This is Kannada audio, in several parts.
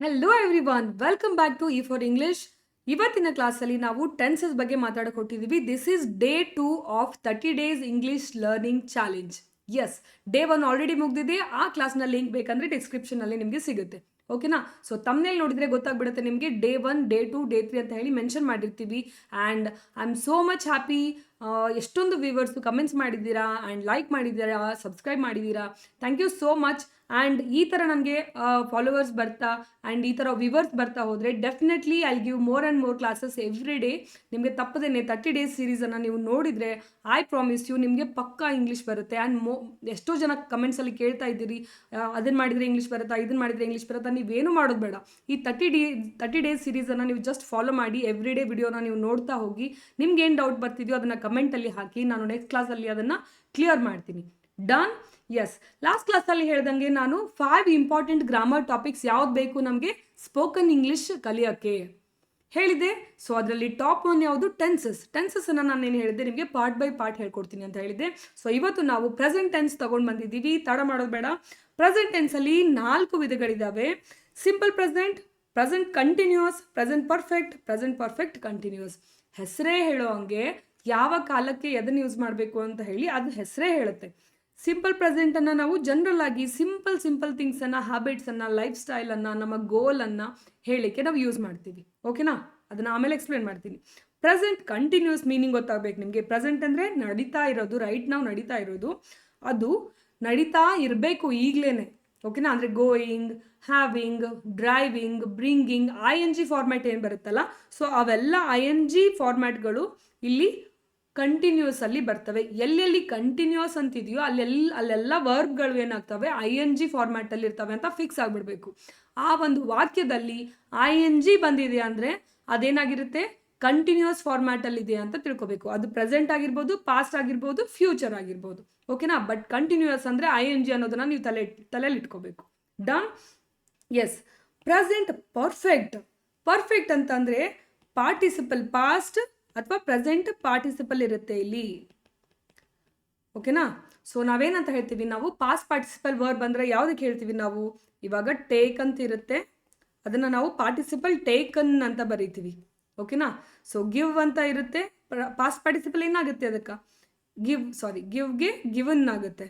Hello everyone welcome back to E for English ಇವತ್ತಿನ ಕ್ಲಾಸಲ್ಲಿ ನಾವು ಟೆನ್ಸಸ್ ಬಗ್ಗೆ ಮಾತಾಡಕ್ಕೆ ಹೊಟ್ಟಿದ್ದೀವಿ this is day two of thirty days English learning challenge yes day one already ಮುಗಿದಿದೆ. ಆ ಕ್ಲಾಸ್ನ ಲಿಂಕ್ ಬೇಕಂದ್ರೆ ಡಿಸ್ಕ್ರಿಪ್ಷನಲ್ಲಿ ನಿಮಗೆ ಸಿಗುತ್ತೆ. ಓಕೆನಾ ಸೊ ತಮ್ಮನೇಲಿ ನೋಡಿದ್ರೆ ಗೊತ್ತಾಗ್ಬಿಡುತ್ತೆ ನಿಮಗೆ. Day one day two day three ಅಂತ ಹೇಳಿ ಮೆನ್ಷನ್ ಮಾಡಿರ್ತೀವಿ. And I am so much happy ಎಷ್ಟೊಂದು ವ್ಯೂವರ್ಸು ಕಮೆಂಟ್ಸ್ ಮಾಡಿದ್ದೀರಾ? ಆ್ಯಂಡ್ ಲೈಕ್ ಮಾಡಿದ್ದೀರಾ? ಸಬ್ಸ್ಕ್ರೈಬ್ ಮಾಡಿದ್ದೀರಾ? Thank you so much and ಈ ಥರ ನನಗೆ ಫಾಲೋವರ್ಸ್ ಬರ್ತಾ ಆ್ಯಂಡ್ ಈ ಥರ ವಿವರ್ಸ್ ಬರ್ತಾ ಹೋದರೆ definitely I give more and more classes every day ನಿಮಗೆ ತಪ್ಪದೇನೆ ತರ್ಟಿ ಡೇಸ್ ಸೀರೀಸನ್ನು ನೀವು ನೋಡಿದರೆ ಐ ಪ್ರಾಮಿಸ್ ಯು ನಿಮಗೆ ಪಕ್ಕಾ ಇಂಗ್ಲೀಷ್ ಬರುತ್ತೆ. ಆ್ಯಂಡ್ ಮೋ, ಎಷ್ಟೋ ಜನ ಕಮೆಂಟ್ಸಲ್ಲಿ ಕೇಳ್ತಾ ಇದ್ದೀರಿ ಅದನ್ನು ಮಾಡಿದರೆ ಇಂಗ್ಲೀಷ್ ಬರುತ್ತಾ ಇದನ್ನು ಮಾಡಿದರೆ ಇಂಗ್ಲೀಷ್ ಬರುತ್ತಾ, ನೀವೇನು ಮಾಡೋದು ಬೇಡ. ಈ ತರ್ಟಿ ಡೇ ತರ್ಟಿ ಡೇಸ್ ಸೀರೀಸನ್ನು ನೀವು ಜಸ್ಟ್ ಫಾಲೋ ಮಾಡಿ ಎವ್ರಿ ಡೇ ವಿಡಿಯೋನ ನೀವು ನೋಡ್ತಾ ಹೋಗಿ, ನಿಮ್ಗೆ ಏನು ಡೌಟ್ ಬರ್ತಿದೆಯೋ ಅದನ್ನು ಕಮೆಂಟಲ್ಲಿ ಹಾಕಿ, ನಾನು ನೆಕ್ಸ್ಟ್ ಕ್ಲಾಸಲ್ಲಿ ಅದನ್ನು ಕ್ಲಿಯರ್ ಮಾಡ್ತೀನಿ. ಡನ್ ಎಸ್ ಲಾಸ್ಟ್ ಕ್ಲಾಸಲ್ಲಿ ಹೇಳ್ದಂಗೆ ನಾನು ಫೈವ್ ಇಂಪಾರ್ಟೆಂಟ್ ಗ್ರಾಮರ್ ಟಾಪಿಕ್ಸ್ ಯಾವ್ದು ಬೇಕು ನಮಗೆ ಸ್ಪೋಕನ್ ಇಂಗ್ಲಿಷ್ ಕಲಿಯೋಕ್ಕೆ ಹೇಳಿದೆ. ಸೊ ಅದರಲ್ಲಿ ಟಾಪ್ ಒನ್ ಯಾವುದು? ಟೆನ್ಸಸ್ ಟೆನ್ಸಸ್ಸನ್ನು ನಾನು ಏನು ಹೇಳಿದೆ? ನಿಮಗೆ ಪಾರ್ಟ್ ಬೈ ಪಾರ್ಟ್ ಹೇಳ್ಕೊಡ್ತೀನಿ ಅಂತ ಹೇಳಿದೆ. ಸೊ ಇವತ್ತು ನಾವು ಪ್ರೆಸೆಂಟ್ ಟೆನ್ಸ್ ತೊಗೊಂಡು ಬಂದಿದ್ದೀವಿ. ತಡ ಮಾಡೋದು ಬೇಡ. ಪ್ರೆಸೆಂಟ್ ಟೆನ್ಸಲ್ಲಿ ನಾಲ್ಕು ವಿಧಗಳಿದ್ದಾವೆ simple present present continuous present perfect present perfect continuous ಹೆಸರೇ ಹೇಳೋ ಹಂಗೆ ಯಾವ ಕಾಲಕ್ಕೆ ಎದನ್ನು ಯೂಸ್ ಮಾಡಬೇಕು ಅಂತ ಹೇಳಿ ಅದು ಹೆಸರೇ ಹೇಳುತ್ತೆ. ಸಿಂಪಲ್ ಪ್ರೆಸೆಂಟನ್ನು ನಾವು ಜನರಲ್ ಆಗಿ ಸಿಂಪಲ್ ಸಿಂಪಲ್ ಥಿಂಗ್ಸನ್ನು ಹ್ಯಾಬಿಟ್ಸನ್ನು ಲೈಫ್ ಸ್ಟೈಲನ್ನು ನಮ್ಮ ಗೋಲನ್ನು ಹೇಳಲಿಕ್ಕೆ ನಾವು ಯೂಸ್ ಮಾಡ್ತೀವಿ. ಓಕೆನಾ ಅದನ್ನು ಆಮೇಲೆ ಎಕ್ಸ್ಪ್ಲೇನ್ ಮಾಡ್ತೀನಿ. ಪ್ರೆಸೆಂಟ್ ಕಂಟಿನ್ಯೂಸ್ ಮೀನಿಂಗ್ ಗೊತ್ತಾಗಬೇಕು ನಿಮಗೆ. ಪ್ರೆಸೆಂಟ್ ಅಂದರೆ ನಡೀತಾ ಇರೋದು ರೈಟ್ ನಾವು ನಡೀತಾ ಇರೋದು. ಅದು ನಡೀತಾ ಇರಬೇಕು ಈಗಲೇ ಓಕೆನಾ ಅಂದರೆ going having driving bringing I N G format ಏನು ಬರುತ್ತಲ್ಲ? ಸೊ ಅವೆಲ್ಲ ಐ ಎನ್ ಜಿ ಫಾರ್ಮ್ಯಾಟ್ಗಳು ಇಲ್ಲಿ ಕಂಟಿನ್ಯೂಸ್ ಅಲ್ಲಿ ಬರ್ತವೆ. ಎಲ್ಲೆಲ್ಲಿ ಕಂಟಿನ್ಯೂಸ್ ಅಂತಿದೆಯೋ ಅಲ್ಲೆಲ್ಲ ಅಲ್ಲೆಲ್ಲ ವರ್ಬ್ಗಳು ಏನಾಗ್ತವೆ? ಐ ಎನ್ ಜಿ ಫಾರ್ಮ್ಯಾಟಲ್ಲಿ ಇರ್ತವೆ ಅಂತ ಫಿಕ್ಸ್ ಆಗಿಬಿಡ್ಬೇಕು. ಆ ಒಂದು ವಾಕ್ಯದಲ್ಲಿ ಐ ಎನ್ ಜಿ ಬಂದಿದೆ ಅಂದರೆ ಅದೇನಾಗಿರುತ್ತೆ? ಕಂಟಿನ್ಯೂಸ್ ಫಾರ್ಮ್ಯಾಟಲ್ಲಿದೆ ಅಂತ ತಿಳ್ಕೊಬೇಕು. ಅದು ಪ್ರೆಸೆಂಟ್ ಆಗಿರ್ಬೋದು ಪಾಸ್ಟ್ ಆಗಿರ್ಬೋದು ಫ್ಯೂಚರ್ ಆಗಿರ್ಬೋದು. ಓಕೆನಾ ಬಟ್ ಕಂಟಿನ್ಯೂಸ್ ಅಂದರೆ ಐ ಎನ್ ಜಿ ಅನ್ನೋದನ್ನ ನೀವು ತಲೆ ತಲೆಯಲ್ಲಿ ಇಟ್ಕೋಬೇಕು. Done yes present perfect perfect ಅಂತಂದರೆ ಪಾರ್ಟಿಸಿಪಲ್ ಪಾಸ್ಟ್ ಅಥವಾ ಪ್ರೆಸೆಂಟ್ ಪಾರ್ಟಿಸಿಪಲ್ ಇರುತ್ತೆ ಇಲ್ಲಿ. ಓಕೆನಾ ಸೊ ನಾವೇನಂತ ಹೇಳ್ತೀವಿ? ನಾವು ಪಾಸ್ಟ್ ಪಾರ್ಟಿಸಿಪಲ್ ವರ್ಬ್ ಅಂದರೆ ಯಾವುದಕ್ಕೆ ಹೇಳ್ತೀವಿ ನಾವು? ಇವಾಗ ಟೇಕ್ ಅಂತ ಇರುತ್ತೆ. ಅದನ್ನು ನಾವು ಪಾರ್ಟಿಸಿಪಲ್ ಟೇಕನ್ ಅಂತ ಬರೀತೀವಿ. ಓಕೆನಾ ಸೊ ಗಿವ್ ಅಂತ ಇರುತ್ತೆ. ಪಾಸ್ಟ್ ಪಾರ್ಟಿಸಿಪಲ್ ಏನಾಗುತ್ತೆ ಅದಕ್ಕೆ? ಗಿವ್ ಸಾರಿ ಗಿವ್ಗೆ ಗಿವನ್ ಆಗುತ್ತೆ.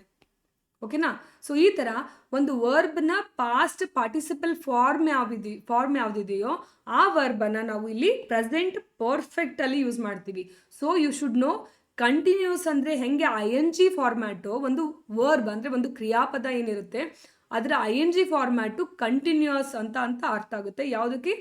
ಓಕೆನಾ ಸೊ ಈ ಥರ ಒಂದು ವರ್ಬ್ನ ಪಾಸ್ಟ್ ಪಾರ್ಟಿಸಿಪಲ್ ಫಾರ್ಮ್ ಯಾವಿದಿ ಫಾರ್ಮ್ ಯಾವುದಿದೆಯೋ ಆ ವರ್ಬನ್ನ ನಾವು ಇಲ್ಲಿ ಪ್ರೆಸೆಂಟ್ ಪರ್ಫೆಕ್ಟಲ್ಲಿ ಯೂಸ್ ಮಾಡ್ತೀವಿ. So you should know continuous ಅಂದರೆ ಹೆಂಗೆ ಐ ಎನ್ ಜಿ ಫಾರ್ಮ್ಯಾಟು ಒಂದು ವರ್ಬ್ ಅಂದರೆ ಒಂದು ಕ್ರಿಯಾಪದ ಏನಿರುತ್ತೆ, ಅದರ I N G format continuous ಅಂತ ಅಂತ ಅರ್ಥ ಆಗುತ್ತೆ. ಯಾವುದಕ್ಕೆ?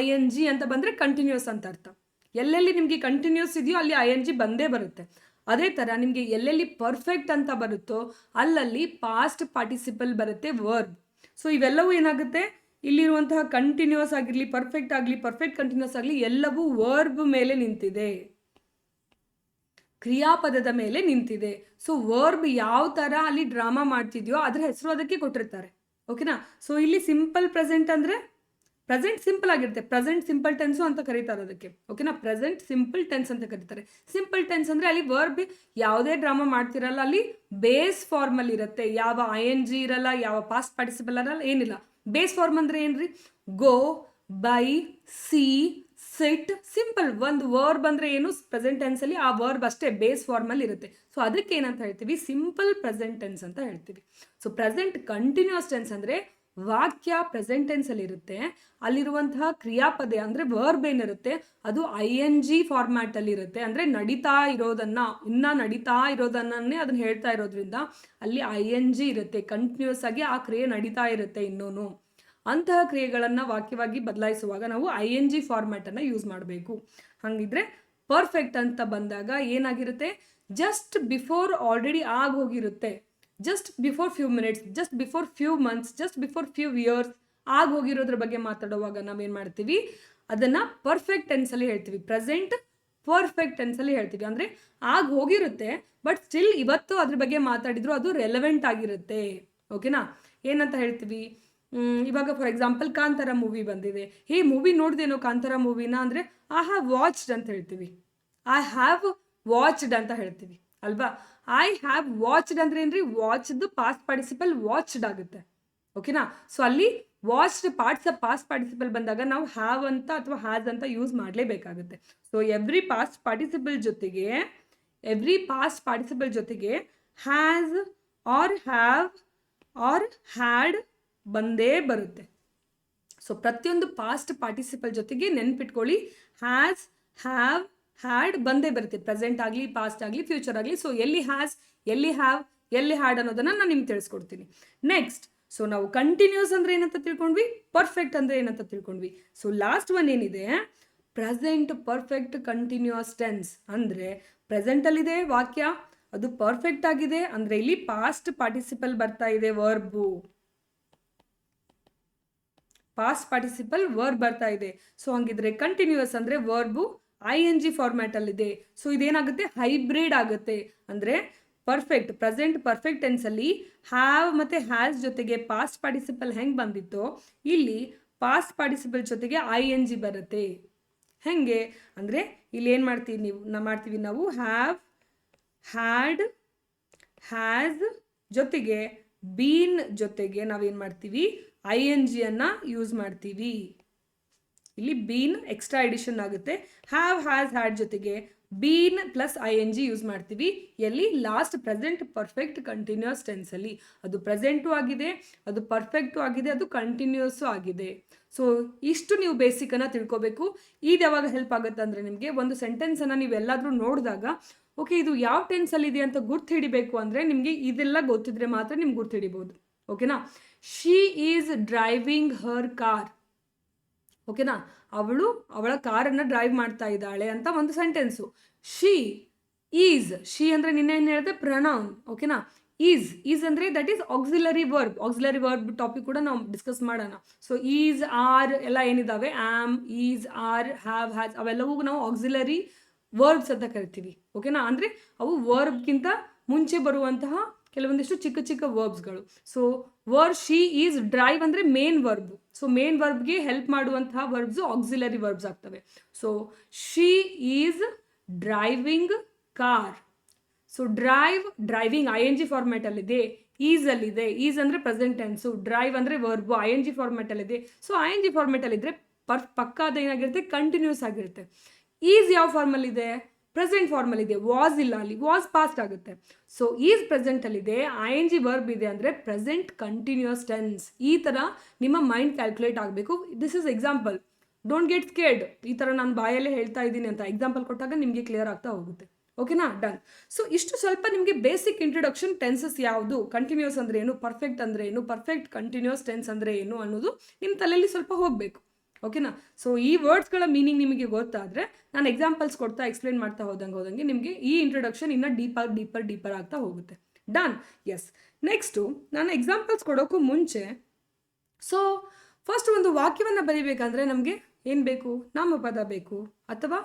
ಐ ಎನ್ ಜಿ ಅಂತ ಬಂದರೆ ಕಂಟಿನ್ಯೂಸ್ ಅಂತ ಅರ್ಥ. ಎಲ್ಲೆಲ್ಲಿ ನಿಮಗೆ ಕಂಟಿನ್ಯೂಸ್ ಇದೆಯೋ ಅಲ್ಲಿ ಐ ಎನ್ ಜಿ ಬಂದೇ ಬರುತ್ತೆ. ಅದೇ ಥರ ನಿಮಗೆ ಎಲ್ಲೆಲ್ಲಿ ಪರ್ಫೆಕ್ಟ್ ಅಂತ ಬರುತ್ತೋ ಅಲ್ಲಲ್ಲಿ ಪಾಸ್ಟ್ ಪಾರ್ಟಿಸಿಪಲ್ ಬರುತ್ತೆ ವರ್ಬ್ ಸೊ ಇವೆಲ್ಲವೂ ಏನಾಗುತ್ತೆ? ಇಲ್ಲಿರುವಂತಹ ಕಂಟಿನ್ಯೂಸ್ ಆಗಿರಲಿ ಪರ್ಫೆಕ್ಟ್ ಆಗಲಿ ಪರ್ಫೆಕ್ಟ್ ಕಂಟಿನ್ಯೂಸ್ ಆಗಲಿ ಎಲ್ಲವೂ ವರ್ಬ್ ಮೇಲೆ ನಿಂತಿದೆ. ಕ್ರಿಯಾಪದದ ಮೇಲೆ ನಿಂತಿದೆ. ಸೊ ವರ್ಬ್ ಯಾವ ಥರ ಅಲ್ಲಿ ಡ್ರಾಮಾ ಮಾಡ್ತಿದ್ಯೋ ಅದರ ಹೆಸರು ಅದಕ್ಕೆ ಕೊಟ್ಟಿರ್ತಾರೆ. ಓಕೆನಾ ಸೊ ಇಲ್ಲಿ ಸಿಂಪಲ್ ಪ್ರೆಸೆಂಟ್ ಅಂದರೆ ಪ್ರೆಸೆಂಟ್ ಸಿಂಪಲ್ ಆಗಿರುತ್ತೆ. ಪ್ರೆಸೆಂಟ್ ಸಿಂಪಲ್ ಟೆನ್ಸು ಅಂತ ಕರೀತಾರೆ ಅದಕ್ಕೆ ಓಕೆನಾ? ಪ್ರೆಸೆಂಟ್ ಸಿಂಪಲ್ ಟೆನ್ಸ್ ಅಂತ ಕರೀತಾರೆ. ಸಿಂಪಲ್ ಟೆನ್ಸ್ ಅಂದರೆ ಅಲ್ಲಿ ವರ್ಬ್ ಯಾವುದೇ ಡ್ರಾಮಾ ಮಾಡ್ತಿರಲ್ಲ, ಅಲ್ಲಿ ಬೇಸ್ ಫಾರ್ಮಲ್ಲಿ ಇರುತ್ತೆ. ಯಾವ ಐ ಎನ್ ಜಿ ಇರಲ್ಲ, ಯಾವ ಪಾಸ್ಟ್ ಪಾರ್ಟಿಸಿಪಲ್ ಅಲ್ಲ ಏನಿಲ್ಲ. ಬೇಸ್ ಫಾರ್ಮ್ ಅಂದರೆ ಏನ್ರಿ? Go, buy, see, sit. Simple. ಒಂದು ವರ್ಬ್ ಅಂದರೆ ಏನು? ಪ್ರೆಸೆಂಟ್ ಟೆನ್ಸಲ್ಲಿ ಆ ವರ್ಬ್ ಅಷ್ಟೇ ಬೇಸ್ ಫಾರ್ಮಲ್ಲಿ ಇರುತ್ತೆ. ಸೊ, ಅದಕ್ಕೆ ಏನಂತ ಹೇಳ್ತೀವಿ? ಸಿಂಪಲ್ ಪ್ರೆಸೆಂಟ್ ಟೆನ್ಸ್ ಅಂತ ಹೇಳ್ತೀವಿ. ಸೊ, ಪ್ರೆಸೆಂಟ್ ಕಂಟಿನ್ಯೂಸ್ ಟೆನ್ಸ್ ಅಂದರೆ ವಾಕ್ಯ ಪ್ರೆಸೆಂಟ್ ಟೆನ್ಸಲ್ಲಿ ಇರುತ್ತೆ. ಅಲ್ಲಿರುವಂತಹ ಕ್ರಿಯಾಪದ ಅಂದರೆ ವರ್ಬ್ ಏನಿರುತ್ತೆ, ಅದು ಐ ಎನ್ ಜಿ ಫಾರ್ಮ್ಯಾಟಲ್ಲಿ ಇರುತ್ತೆ. ಅಂದರೆ ನಡೀತಾ ಇರೋದನ್ನು, ಇನ್ನೂ ನಡೀತಾ ಇರೋದನ್ನೇ ಅದನ್ನು ಹೇಳ್ತಾ ಇರೋದ್ರಿಂದ ಅಲ್ಲಿ ಐ ಎನ್ ಜಿ ಇರುತ್ತೆ. ಕಂಟಿನ್ಯೂಸ್ ಆಗಿ ಆ ಕ್ರಿಯೆ ನಡೀತಾ ಇರುತ್ತೆ ಇನ್ನೂ ಅಂತಹ ಕ್ರಿಯೆಗಳನ್ನು ವಾಕ್ಯವಾಗಿ ಬದಲಾಯಿಸುವಾಗ ನಾವು ಐ ಎನ್ ಜಿ ಫಾರ್ಮ್ಯಾಟನ್ನು ಯೂಸ್ ಮಾಡಬೇಕು. ಹಾಗಿದ್ರೆ ಪರ್ಫೆಕ್ಟ್ ಅಂತ ಬಂದಾಗ ಏನಾಗಿರುತ್ತೆ? Just before already ಆಗೋಗಿರುತ್ತೆ just before few minutes just before few months just before few years ಆಗೋಗಿರೋದ್ರ ಬಗ್ಗೆ ಮಾತಾಡುವಾಗ ನಾವೇನು ಮಾಡ್ತೀವಿ? ಅದನ್ನು ಪರ್ಫೆಕ್ಟ್ ಟೆನ್ಸಲ್ಲಿ ಹೇಳ್ತೀವಿ. ಪ್ರೆಸೆಂಟ್ ಪರ್ಫೆಕ್ಟ್ ಟೆನ್ಸಲ್ಲಿ ಹೇಳ್ತೀವಿ. ಅಂದರೆ ಆಗ ಹೋಗಿರುತ್ತೆ ಬಟ್ ಸ್ಟಿಲ್ ಇವತ್ತು ಅದ್ರ ಬಗ್ಗೆ ಮಾತಾಡಿದ್ರು ಅದು ರೆಲೆವೆಂಟ್ ಆಗಿರುತ್ತೆ. ಓಕೆನಾ ಏನಂತ ಹೇಳ್ತೀವಿ? ಇವಾಗ ಫಾರ್ ಎಕ್ಸಾಂಪಲ್ ಕಾಂತಾರ ಮೂವಿ ಬಂದಿದೆ. ಈ ಮೂವಿ ನೋಡ್ದೇನೋ ಕಾಂತಾರ ಮೂವಿನ ಅಂದರೆ ಐ ಹ್ಯಾವ್ ವಾಚ್ಡ್ ಅಂತ ಹೇಳ್ತೀವಿ. ಐ ಹ್ಯಾವ್ ವಾಚ್ಡ್ ಅಂತ ಹೇಳ್ತೀವಿ. ಅಲ್ವಾ? ಐ ಹ್ಯಾವ್ ವಾಚ್ಡ್ ಅಂದ್ರೆ ಏನ್ರಿ ವಾಚ್ದ್ ಪಾಸ್ಟ್ ಪಾರ್ಟಿಸಿಪಲ್ ವಾಚ್ಡ್ ಆಗುತ್ತೆ. ಓಕೆನಾ ಸೊ ಅಲ್ಲಿ watched parts of past participle ಬಂದಾಗ ನಾವು ಹ್ಯಾವ್ ಅಂತ ಅಥವಾ ಹ್ಯಾಸ್ ಅಂತ ಯೂಸ್ ಮಾಡಲೇಬೇಕಾಗುತ್ತೆ. ಸೊ ಎವ್ರಿ ಪಾಸ್ಟ್ ಪಾರ್ಟಿಸಿಪಲ್ ಜೊತೆಗೆ ಎವ್ರಿ ಪಾಸ್ಟ್ ಪಾರ್ಟಿಸಿಪಲ್ ಜೊತೆಗೆ has or have or had ಬಂದೇ ಬರುತ್ತೆ. ಸೊ ಪ್ರತಿಯೊಂದು ಪಾಸ್ಟ್ ಪಾರ್ಟಿಸಿಪಲ್ ಜೊತೆಗೆ ನೆನ್ಪಿಟ್ಕೊಳ್ಳಿ ಹ್ಯಾಸ್ ಹ್ಯಾವ್ ಹ್ಯಾಡ್ ಬಂದೇ ಬರುತ್ತೆ ಪ್ರೆಸೆಂಟ್ ಆಗಲಿ ಪಾಸ್ಟ್ ಆಗಲಿ ಫ್ಯೂಚರ್ ಆಗಲಿ. ಸೊ ಎಲ್ಲಿ ಹ್ಯಾಸ್ ಎಲ್ಲಿ ಹ್ಯಾವ್ ಎಲ್ಲಿ ಹ್ಯಾಡ್ ಅನ್ನೋದನ್ನು ನಾನು ನಿಮ್ಗೆ ತಿಳಿಸ್ಕೊಡ್ತೀನಿ. ನೆಕ್ಸ್ಟ್ ಸೊ ನಾವು ಕಂಟಿನ್ಯೂಸ್ ಅಂದರೆ ಏನಂತ ತಿಳ್ಕೊಂಡ್ವಿ? ಪರ್ಫೆಕ್ಟ್ ಅಂದರೆ ಏನಂತ ತಿಳ್ಕೊಂಡ್ವಿ? ಸೊ ಲಾಸ್ಟ್ ಒನ್ ಏನಿದೆ? ಪ್ರೆಸೆಂಟ್ ಪರ್ಫೆಕ್ಟ್ ಕಂಟಿನ್ಯೂಸ್ ಟೆನ್ಸ್ ಅಂದರೆ ಪ್ರೆಸೆಂಟಲ್ಲಿದೆ ವಾಕ್ಯ. ಅದು ಪರ್ಫೆಕ್ಟ್ ಆಗಿದೆ ಅಂದರೆ ಇಲ್ಲಿ ಪಾಸ್ಟ್ ಪಾರ್ಟಿಸಿಪಲ್ ಬರ್ತಾ ಇದೆ ವರ್ಬು ಪಾಸ್ಟ್ ಪಾರ್ಟಿಸಿಪಲ್ ವರ್ಬ್ ಬರ್ತಾ ಇದೆ. ಸೊ ಹಂಗಿದ್ರೆ ಕಂಟಿನ್ಯೂಸ್ ಅಂದರೆ ವರ್ಬು ಐ ಎನ್ ಜಿ ಫಾರ್ಮ್ಯಾಟಲ್ಲಿದೆ ಸೊ ಇದೇನಾಗುತ್ತೆ? ಹೈಬ್ರಿಡ್ ಆಗುತ್ತೆ. ಅಂದರೆ ಪರ್ಫೆಕ್ಟ್ ಪ್ರೆಸೆಂಟ್ ಪರ್ಫೆಕ್ಟ್ ಟೆನ್ಸಲ್ಲಿ ಹ್ಯಾವ್ ಮತ್ತು ಹ್ಯಾಸ್ ಜೊತೆಗೆ ಪಾಸ್ಟ್ ಪಾರ್ಟಿಸಿಪಲ್ ಹೆಂಗೆ ಬಂದಿತ್ತೋ, ಇಲ್ಲಿ ಪಾಸ್ಟ್ ಪಾರ್ಟಿಸಿಪಲ್ ಜೊತೆಗೆ ಐ ಎನ್ ಜಿ ಬರುತ್ತೆ. ಹೆಂಗೆ? ಅಂದರೆ ಇಲ್ಲಿ ಏನು ಮಾಡ್ತೀವಿ ನೀವು, ನಾ ಮಾಡ್ತೀವಿ ನಾವು ಹ್ಯಾವ್ ಹ್ಯಾಡ್ ಹ್ಯಾಸ್ ಜೊತೆಗೆ ಬೀನ್ ಜೊತೆಗೆ ನಾವೇನು ಮಾಡ್ತೀವಿ? ಐ ಎನ್ ಜಿಯನ್ನು ಯೂಸ್ ಮಾಡ್ತೀವಿ. ಇಲ್ಲಿ ಬೀನ್ ಎಕ್ಸ್ಟ್ರಾ ಎಡಿಷನ್ ಆಗುತ್ತೆ. ಹ್ಯಾವ್ ಹ್ಯಾಸ್ ಹ್ಯಾಡ್ ಜೊತೆಗೆ been plus I N G use ಮಾಡ್ತೀವಿ. ಎಲ್ಲಿ? ಲಾಸ್ಟ್ ಪ್ರೆಸೆಂಟ್ ಪರ್ಫೆಕ್ಟ್ ಕಂಟಿನ್ಯೂಸ್ ಟೆನ್ಸಲ್ಲಿ ಅದು ಪ್ರೆಸೆಂಟು ಆಗಿದೆ, ಅದು ಪರ್ಫೆಕ್ಟು ಆಗಿದೆ, ಅದು ಕಂಟಿನ್ಯೂಸು ಆಗಿದೆ. ಸೊ ಇಷ್ಟು ನೀವು ಬೇಸಿಕನ್ನು ತಿಳ್ಕೊಬೇಕು. ಇದು ಯಾವಾಗ ಹೆಲ್ಪ್ ಆಗುತ್ತೆ ಅಂದರೆ ನಿಮಗೆ ಒಂದು ಸೆಂಟೆನ್ಸನ್ನು ನೀವು ಎಲ್ಲಾದರೂ ನೋಡಿದಾಗ ಓಕೆ ಇದು ಯಾವ ಟೆನ್ಸಲ್ಲಿದೆ ಅಂತ ಗುರ್ತು ಹಿಡಿಬೇಕು ಅಂದರೆ ನಿಮಗೆ ಇದೆಲ್ಲ ಗೊತ್ತಿದ್ರೆ ಮಾತ್ರ ನಿಮ್ಗೆ ಗುರ್ತು ಹಿಡಿಬೋದು. ಓಕೆನಾ she is driving her car ಓಕೆನಾ? ಅವಳು ಅವಳ ಕಾರನ್ನು ಡ್ರೈವ್ ಮಾಡ್ತಾ ಇದ್ದಾಳೆ ಅಂತ ಒಂದು ಸೆಂಟೆನ್ಸು ಶಿ ಈಸ್ ಶಿ ಅಂದರೆ ನಿನ್ನೆ ಏನು ಹೇಳಿದೆ? ಪ್ರನೌನ್ ಓಕೆನಾ? ಈಸ್ ಈಸ್ ಅಂದರೆ that is auxiliary verb auxiliary verb topic ಕೂಡ ನಾವು ಡಿಸ್ಕಸ್ ಮಾಡೋಣ. ಸೊ ಈಸ್ ಆರ್ ಎಲ್ಲ ಏನಿದ್ದಾವೆ am is are have has ಅವೆಲ್ಲವೂ ನಾವು ಆಕ್ಸಿಲರಿ ವರ್ಬ್ಸ್ ಅಂತ ಕರಿತೀವಿ. ಓಕೆನಾ? ಅಂದರೆ ಅವು ವರ್ಬ್ಗಿಂತ ಮುಂಚೆ ಬರುವಂತಹ ಕೆಲವೊಂದಿಷ್ಟು ಚಿಕ್ಕ ಚಿಕ್ಕ ವರ್ಬ್ಸ್ಗಳು ಸೊ ವರ್ ಶಿ ಈಸ್ ಡ್ರೈವ್ ಅಂದರೆ ಮೇನ್ ವರ್ಬ್ ಸೊ ಮೇನ್ ವರ್ಬ್ಗೆ ಹೆಲ್ಪ್ ಮಾಡುವಂತಹ ವರ್ಬ್ಸು ಆಕ್ಸಿಲರಿ ವರ್ಬ್ಸ್ ಆಗ್ತವೆ. So she is driving car so drive driving I N G ಫಾರ್ಮ್ಯಾಟಲ್ಲಿದೆ ಈಸಲ್ಲಿದೆ ಈಸ್ ಅಂದರೆ ಪ್ರೆಸೆಂಟ್ ಟೆನ್ಸು ಡ್ರೈವ್ ಅಂದರೆ ವರ್ಬು ಐ ಎನ್ ಜಿ ಫಾರ್ಮ್ಯಾಟಲ್ಲಿದೆ ಸೊ ಐ ಎನ್ ಜಿ ಫಾರ್ಮ್ಯಾಟಲ್ಲಿದ್ದರೆ ಪರ್ ಪಕ್ಕಾದ ಏನಾಗಿರುತ್ತೆ? ಕಂಟಿನ್ಯೂಸ್ ಆಗಿರುತ್ತೆ. ಈಸ್ ಯಾವ ಫಾರ್ಮಲ್ಲಿದೆ ಪ್ರೆಸೆಂಟ್ ಫಾರ್ಮಲ್ಲಿದೆ ವಾಸ್ ಇಲ್ಲ ಅಲ್ಲಿ ವಾಸ್ ಪಾಸ್ಟ್ ಆಗುತ್ತೆ. ಸೊ ಈಸ್ ಪ್ರೆಸೆಂಟಲ್ಲಿದೆ ಐ ಎನ್ ಜಿ ವರ್ಬ್ ಇದೆ ಅಂದರೆ ಪ್ರೆಸೆಂಟ್ ಕಂಟಿನ್ಯೂಸ್ ಟೆನ್ಸ್ ಈ ಥರ ನಿಮ್ಮ ಮೈಂಡ್ ಕ್ಯಾಲ್ಕುಲೇಟ್ ಆಗಬೇಕು. This is example don't get scared ಈ ಥರ ನಾನು ಬಾಯಲ್ಲೇ ಹೇಳ್ತಾ ಇದ್ದೀನಿ ಅಂತ ಎಕ್ಸಾಂಪಲ್ ಕೊಟ್ಟಾಗ ನಿಮಗೆ ಕ್ಲಿಯರ್ ಆಗ್ತಾ ಹೋಗುತ್ತೆ. ಓಕೆನಾ ಡನ್ ಸೊ ಇಷ್ಟು ಸ್ವಲ್ಪ ನಿಮಗೆ ಬೇಸಿಕ್ ಇಂಟ್ರೊಡಕ್ಷನ್ ಟೆನ್ಸಸ್ ಯಾವುದು? ಕಂಟಿನ್ಯೂಸ್ ಅಂದರೆ ಏನು? ಪರ್ಫೆಕ್ಟ್ ಅಂದರೆ ಏನು? ಪರ್ಫೆಕ್ಟ್ ಕಂಟಿನ್ಯೂಸ್ ಟೆನ್ಸ್ ಅಂದರೆ ಏನು ಅನ್ನೋದು ನಿಮ್ಮ ತಲೆಯಲ್ಲಿ ಸ್ವಲ್ಪ ಹೋಗಬೇಕು. ಓಕೆನಾ ಸೊ ಈ ವರ್ಡ್ಸ್ಗಳ ಮೀನಿಂಗ್ ನಿಮಗೆ ಗೊತ್ತಾದರೆ ನಾನು ಎಕ್ಸಾಂಪಲ್ಸ್ ಕೊಡ್ತಾ ಎಕ್ಸ್ಪ್ಲೇನ್ ಮಾಡ್ತಾ ಹೋದಂಗೆ ಹೋದಂಗೆ ನಿಮಗೆ ಈ ಇಂಟ್ರೊಡಕ್ಷನ್ ಇನ್ನೂ ಡೀಪರ್ ಡೀಪರ್ ಡೀಪರ್ ಆಗ್ತಾ ಹೋಗುತ್ತೆ. ಡನ್ ಎಸ್ ನೆಕ್ಸ್ಟು ನಾನು ಎಕ್ಸಾಂಪಲ್ಸ್ ಕೊಡೋಕ್ಕೂ ಮುಂಚೆ ಸೊ ಫಸ್ಟ್ ಒಂದು ವಾಕ್ಯವನ್ನು ಬರೀಬೇಕಂದ್ರೆ ನಮಗೆ ಏನು ಬೇಕು? ನಾಮಪದ ಬೇಕು ಅಥವಾ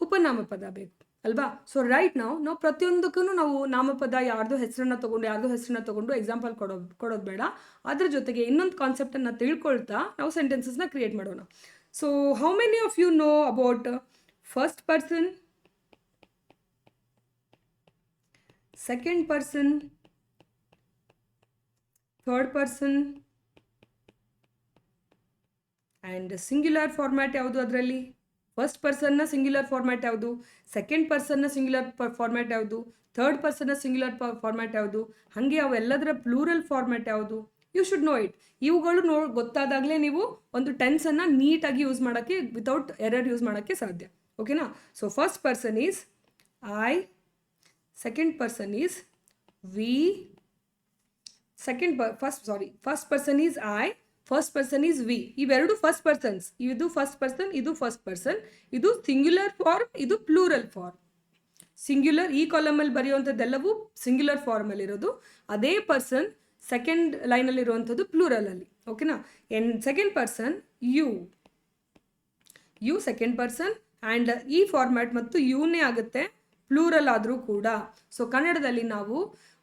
ಉಪನಾಮಪದ ಬೇಕು. ಅಲ್ವಾ? ಸೊ ರೈಟ್ ನಾವು ನಾವು ಪ್ರತಿಯೊಂದಕ್ಕೂ ನಾವು ನಾಮಪದ, ಯಾರ್ದು ಹೆಸರನ್ನ ತೊಗೊಂಡು, ಯಾರ್ದು ಹೆಸರನ್ನ ತೊಗೊಂಡು ಎಕ್ಸಾಂಪಲ್ ಕೊಡೋ ಕೊಡೋದು ಬೇಡ. ಅದ್ರ ಜೊತೆಗೆ ಇನ್ನೊಂದು ಕಾನ್ಸೆಪ್ಟನ್ನು ತಿಳ್ಕೊಳ್ತಾ ನಾವು ಸೆಂಟೆನ್ಸಸ್ನ ಕ್ರಿಯೇಟ್ ಮಾಡೋಣ. So how many of you know about first person second person third person and singular format ಯಾವುದು ಅದರಲ್ಲಿ? ಫಸ್ಟ್ ಪರ್ಸನ್ನ ಸಿಂಗ್ಯುಲರ್ ಫಾರ್ಮ್ಯಾಟ್ ಯಾವುದು? ಸೆಕೆಂಡ್ ಪರ್ಸನ್ನ ಸಿಂಗ್ಯುಲರ್ ಫಾರ್ಮ್ಯಾಟ್ ಯಾವುದು? ಥರ್ಡ್ ಪರ್ಸನ್ನ ಸಿಂಗ್ಯುಲರ್ ಫಾರ್ಮ್ಯಾಟ್ ಯಾವುದು? ಹಾಗೆ ಅವೆಲ್ಲದರ ಪ್ಲೂರಲ್ ಫಾರ್ಮ್ಯಾಟ್ ಯಾವುದು? ಯು ಶುಡ್ ನೋ ಇಟ್ ಇವುಗಳು ನೋ, ಗೊತ್ತಾದಾಗಲೇ ನೀವು ಒಂದು ಟೆನ್ಸನ್ನು ನೀಟಾಗಿ ಯೂಸ್ ಮಾಡೋಕ್ಕೆ ವಿತೌಟ್ ಎರರ್ ಯೂಸ್ ಮಾಡೋಕ್ಕೆ ಸಾಧ್ಯ. ಓಕೆನಾ so first person is I second person is we second first sorry first person is I first person is we ಇವೆರಡು ಫಸ್ಟ್ ಪರ್ಸನ್ಸ್ ಇದು ಫಸ್ಟ್ ಪರ್ಸನ್ ಇದು ಫಸ್ಟ್ ಪರ್ಸನ್ ಇದು ಸಿಂಗ್ಯುಲರ್ ಫಾರ್ಮ್ ಇದು ಪ್ಲೂರಲ್ ಫಾರ್ಮ್ ಸಿಂಗ್ಯುಲರ್ ಈ ಕಾಲಮಲ್ಲಿ ಬರೆಯುವಂಥದ್ದೆಲ್ಲವೂ ಸಿಂಗ್ಯುಲರ್ ಫಾರ್ಮಲ್ಲಿರೋದು ಅದೇ ಪರ್ಸನ್ ಸೆಕೆಂಡ್ ಲೈನಲ್ಲಿರುವಂಥದ್ದು ಪ್ಲೂರಲಲ್ಲಿ ಓಕೆನಾ and second person you you second person and ಈ ಫಾರ್ಮ್ಯಾಟ್ ಮತ್ತು ಯುನೇ ಆಗುತ್ತೆ ಪ್ಲೂರಲ್ ಆದರೂ ಕೂಡ. ಸೊ ಕನ್ನಡದಲ್ಲಿ ನಾವು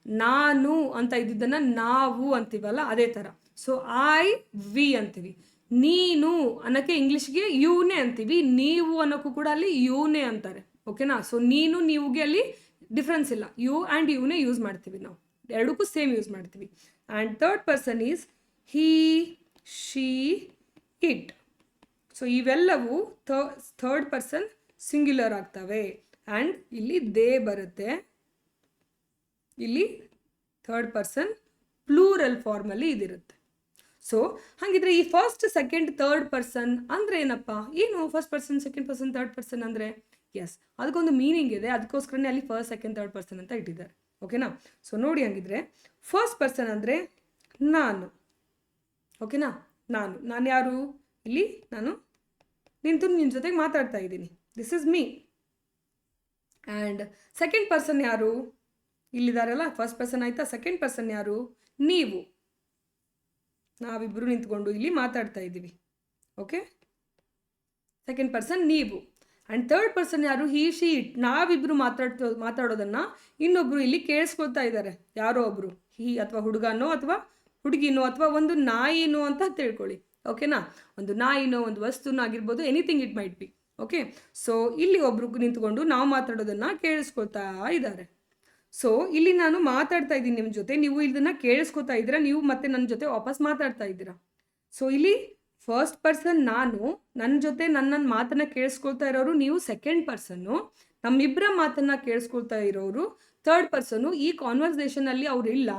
ನಾನು ಅಂತ ಇದ್ದಿದ್ದನ್ನು ನಾವು ಅಂತೀವಲ್ಲ, ಅದೇ ಥರ ಸೊ ಐ ವಿ ಅಂತೀವಿ. ನೀನು ಅನ್ನೋಕ್ಕೆ ಇಂಗ್ಲೀಷ್ಗೆ ಯುನೇ ಅಂತೀವಿ. ನೀವು ಅನ್ನೋಕ್ಕೂ ಕೂಡ ಅಲ್ಲಿ ಯುನೇ ಅಂತಾರೆ. ಓಕೆನಾ? ಸೊ ನೀನು ನೀವುಗೆ ಅಲ್ಲಿ ಡಿಫ್ರೆನ್ಸ್ ಇಲ್ಲ. ಯು ಆ್ಯಂಡ್ ಯುನೇ ಯೂಸ್ ಮಾಡ್ತೀವಿ ನಾವು. ಎರಡಕ್ಕೂ ಸೇಮ್ ಯೂಸ್ ಮಾಡ್ತೀವಿ. And third person is he she it so ಇವೆಲ್ಲವೂ ಥರ್ಡ್ ಪರ್ಸನ್ ಸಿಂಗ್ಯುಲರ್ ಆಗ್ತವೆ. ಆ್ಯಂಡ್ ಇಲ್ಲಿ ದೇ ಬರುತ್ತೆ. ಇಲ್ಲಿ ಥರ್ಡ್ ಪರ್ಸನ್ ಪ್ಲೂರಲ್ ಫಾರ್ಮಲ್ಲಿ ಇದಿರುತ್ತೆ. ಸೊ ಹಾಗಿದ್ರೆ ಈ ಫಸ್ಟ್ ಸೆಕೆಂಡ್ ಥರ್ಡ್ ಪರ್ಸನ್ ಅಂದರೆ ಏನಪ್ಪ? ಏನು first person second person third person ಅಂದರೆ? ಎಸ್ ಅದಕ್ಕೊಂದು ಮೀನಿಂಗ್ ಇದೆ. ಅದಕ್ಕೋಸ್ಕರನೇ ಅಲ್ಲಿ ಫಸ್ಟ್ ಸೆಕೆಂಡ್ ಥರ್ಡ್ ಪರ್ಸನ್ ಅಂತ ಇಟ್ಟಿದ್ದಾರೆ. ಓಕೆನಾ ಸೊ ನೋಡಿ ಹಂಗಿದ್ರೆ ಫಸ್ಟ್ ಪರ್ಸನ್ ಅಂದರೆ ನಾನು. ಓಕೆನಾ ನಾನು. ನಾನು ಯಾರು? ಇಲ್ಲಿ ನಾನು ನಿಂತು ನಿನ್ನ ಜೊತೆಗೆ ಮಾತಾಡ್ತಾ ಇದ್ದೀನಿ. This is me and second person ಯಾರು? ಇಲ್ಲಿದ್ದಾರಲ್ಲ ಫಸ್ಟ್ ಪರ್ಸನ್ ಆಯಿತಾ? ಸೆಕೆಂಡ್ ಪರ್ಸನ್ ಯಾರು? ನೀವು. ನಾವಿಬ್ಬರು ನಿಂತ್ಕೊಂಡು ಇಲ್ಲಿ ಮಾತಾಡ್ತಾ ಇದ್ದೀವಿ. ಓಕೆ ಸೆಕೆಂಡ್ ಪರ್ಸನ್ ನೀವು. ಆ್ಯಂಡ್ ಥರ್ಡ್ ಪರ್ಸನ್ ಯಾರು? ಹೀ ಶಿ ಇಟ್ ನಾವಿಬ್ಬರು ಮಾತಾಡ್ತೋ, ಮಾತಾಡೋದನ್ನು ಇನ್ನೊಬ್ಬರು ಇಲ್ಲಿ ಕೇಳಿಸ್ಕೊಳ್ತಾ ಇದ್ದಾರೆ. ಯಾರೋ ಒಬ್ಬರು ಹಿ ಅಥವಾ ಹುಡುಗನೋ ಅಥವಾ ಹುಡುಗಿನೋ ಅಥವಾ ಒಂದು ನಾಯಿನೋ ಅಂತ ತಿಳ್ಕೊಳ್ಳಿ. ಓಕೆನಾ ಒಂದು ನಾಯಿನೋ, ಒಂದು ವಸ್ತುನೋ ಆಗಿರ್ಬೋದು anything it might be okay so ಇಲ್ಲಿ ಒಬ್ರು ನಿಂತ್ಕೊಂಡು ನಾವು ಮಾತಾಡೋದನ್ನು ಕೇಳಿಸ್ಕೊಳ್ತಾ ಇದ್ದಾರೆ. ಸೊ ಇಲ್ಲಿ ನಾನು ಮಾತಾಡ್ತಾ ಇದ್ದೀನಿ ನಿಮ್ಮ ಜೊತೆ. ನೀವು ಇದನ್ನ ಕೇಳಿಸ್ಕೊತಾ ಇದ್ದೀರಾ, ನೀವು ಮತ್ತೆ ನನ್ನ ಜೊತೆ ವಾಪಸ್ ಮಾತಾಡ್ತಾ ಇದ್ದೀರಾ. ಸೊ ಇಲ್ಲಿ ಫಸ್ಟ್ ಪರ್ಸನ್ ನಾನು ನನ್ನ ಜೊತೆ ನನ್ನ ಮಾತನ್ನ ಕೇಳಿಸ್ಕೊಳ್ತಾ ಇರೋರು ನೀವು ಸೆಕೆಂಡ್ ಪರ್ಸನ್ನು ನಮ್ಮಿಬ್ಬರ ಮಾತನ್ನ ಕೇಳಿಸ್ಕೊಳ್ತಾ ಇರೋರು ಥರ್ಡ್ ಪರ್ಸನ್ನು ಈ ಕಾನ್ವರ್ಸೇಷನಲ್ಲಿ ಅವ್ರು ಇಲ್ಲ,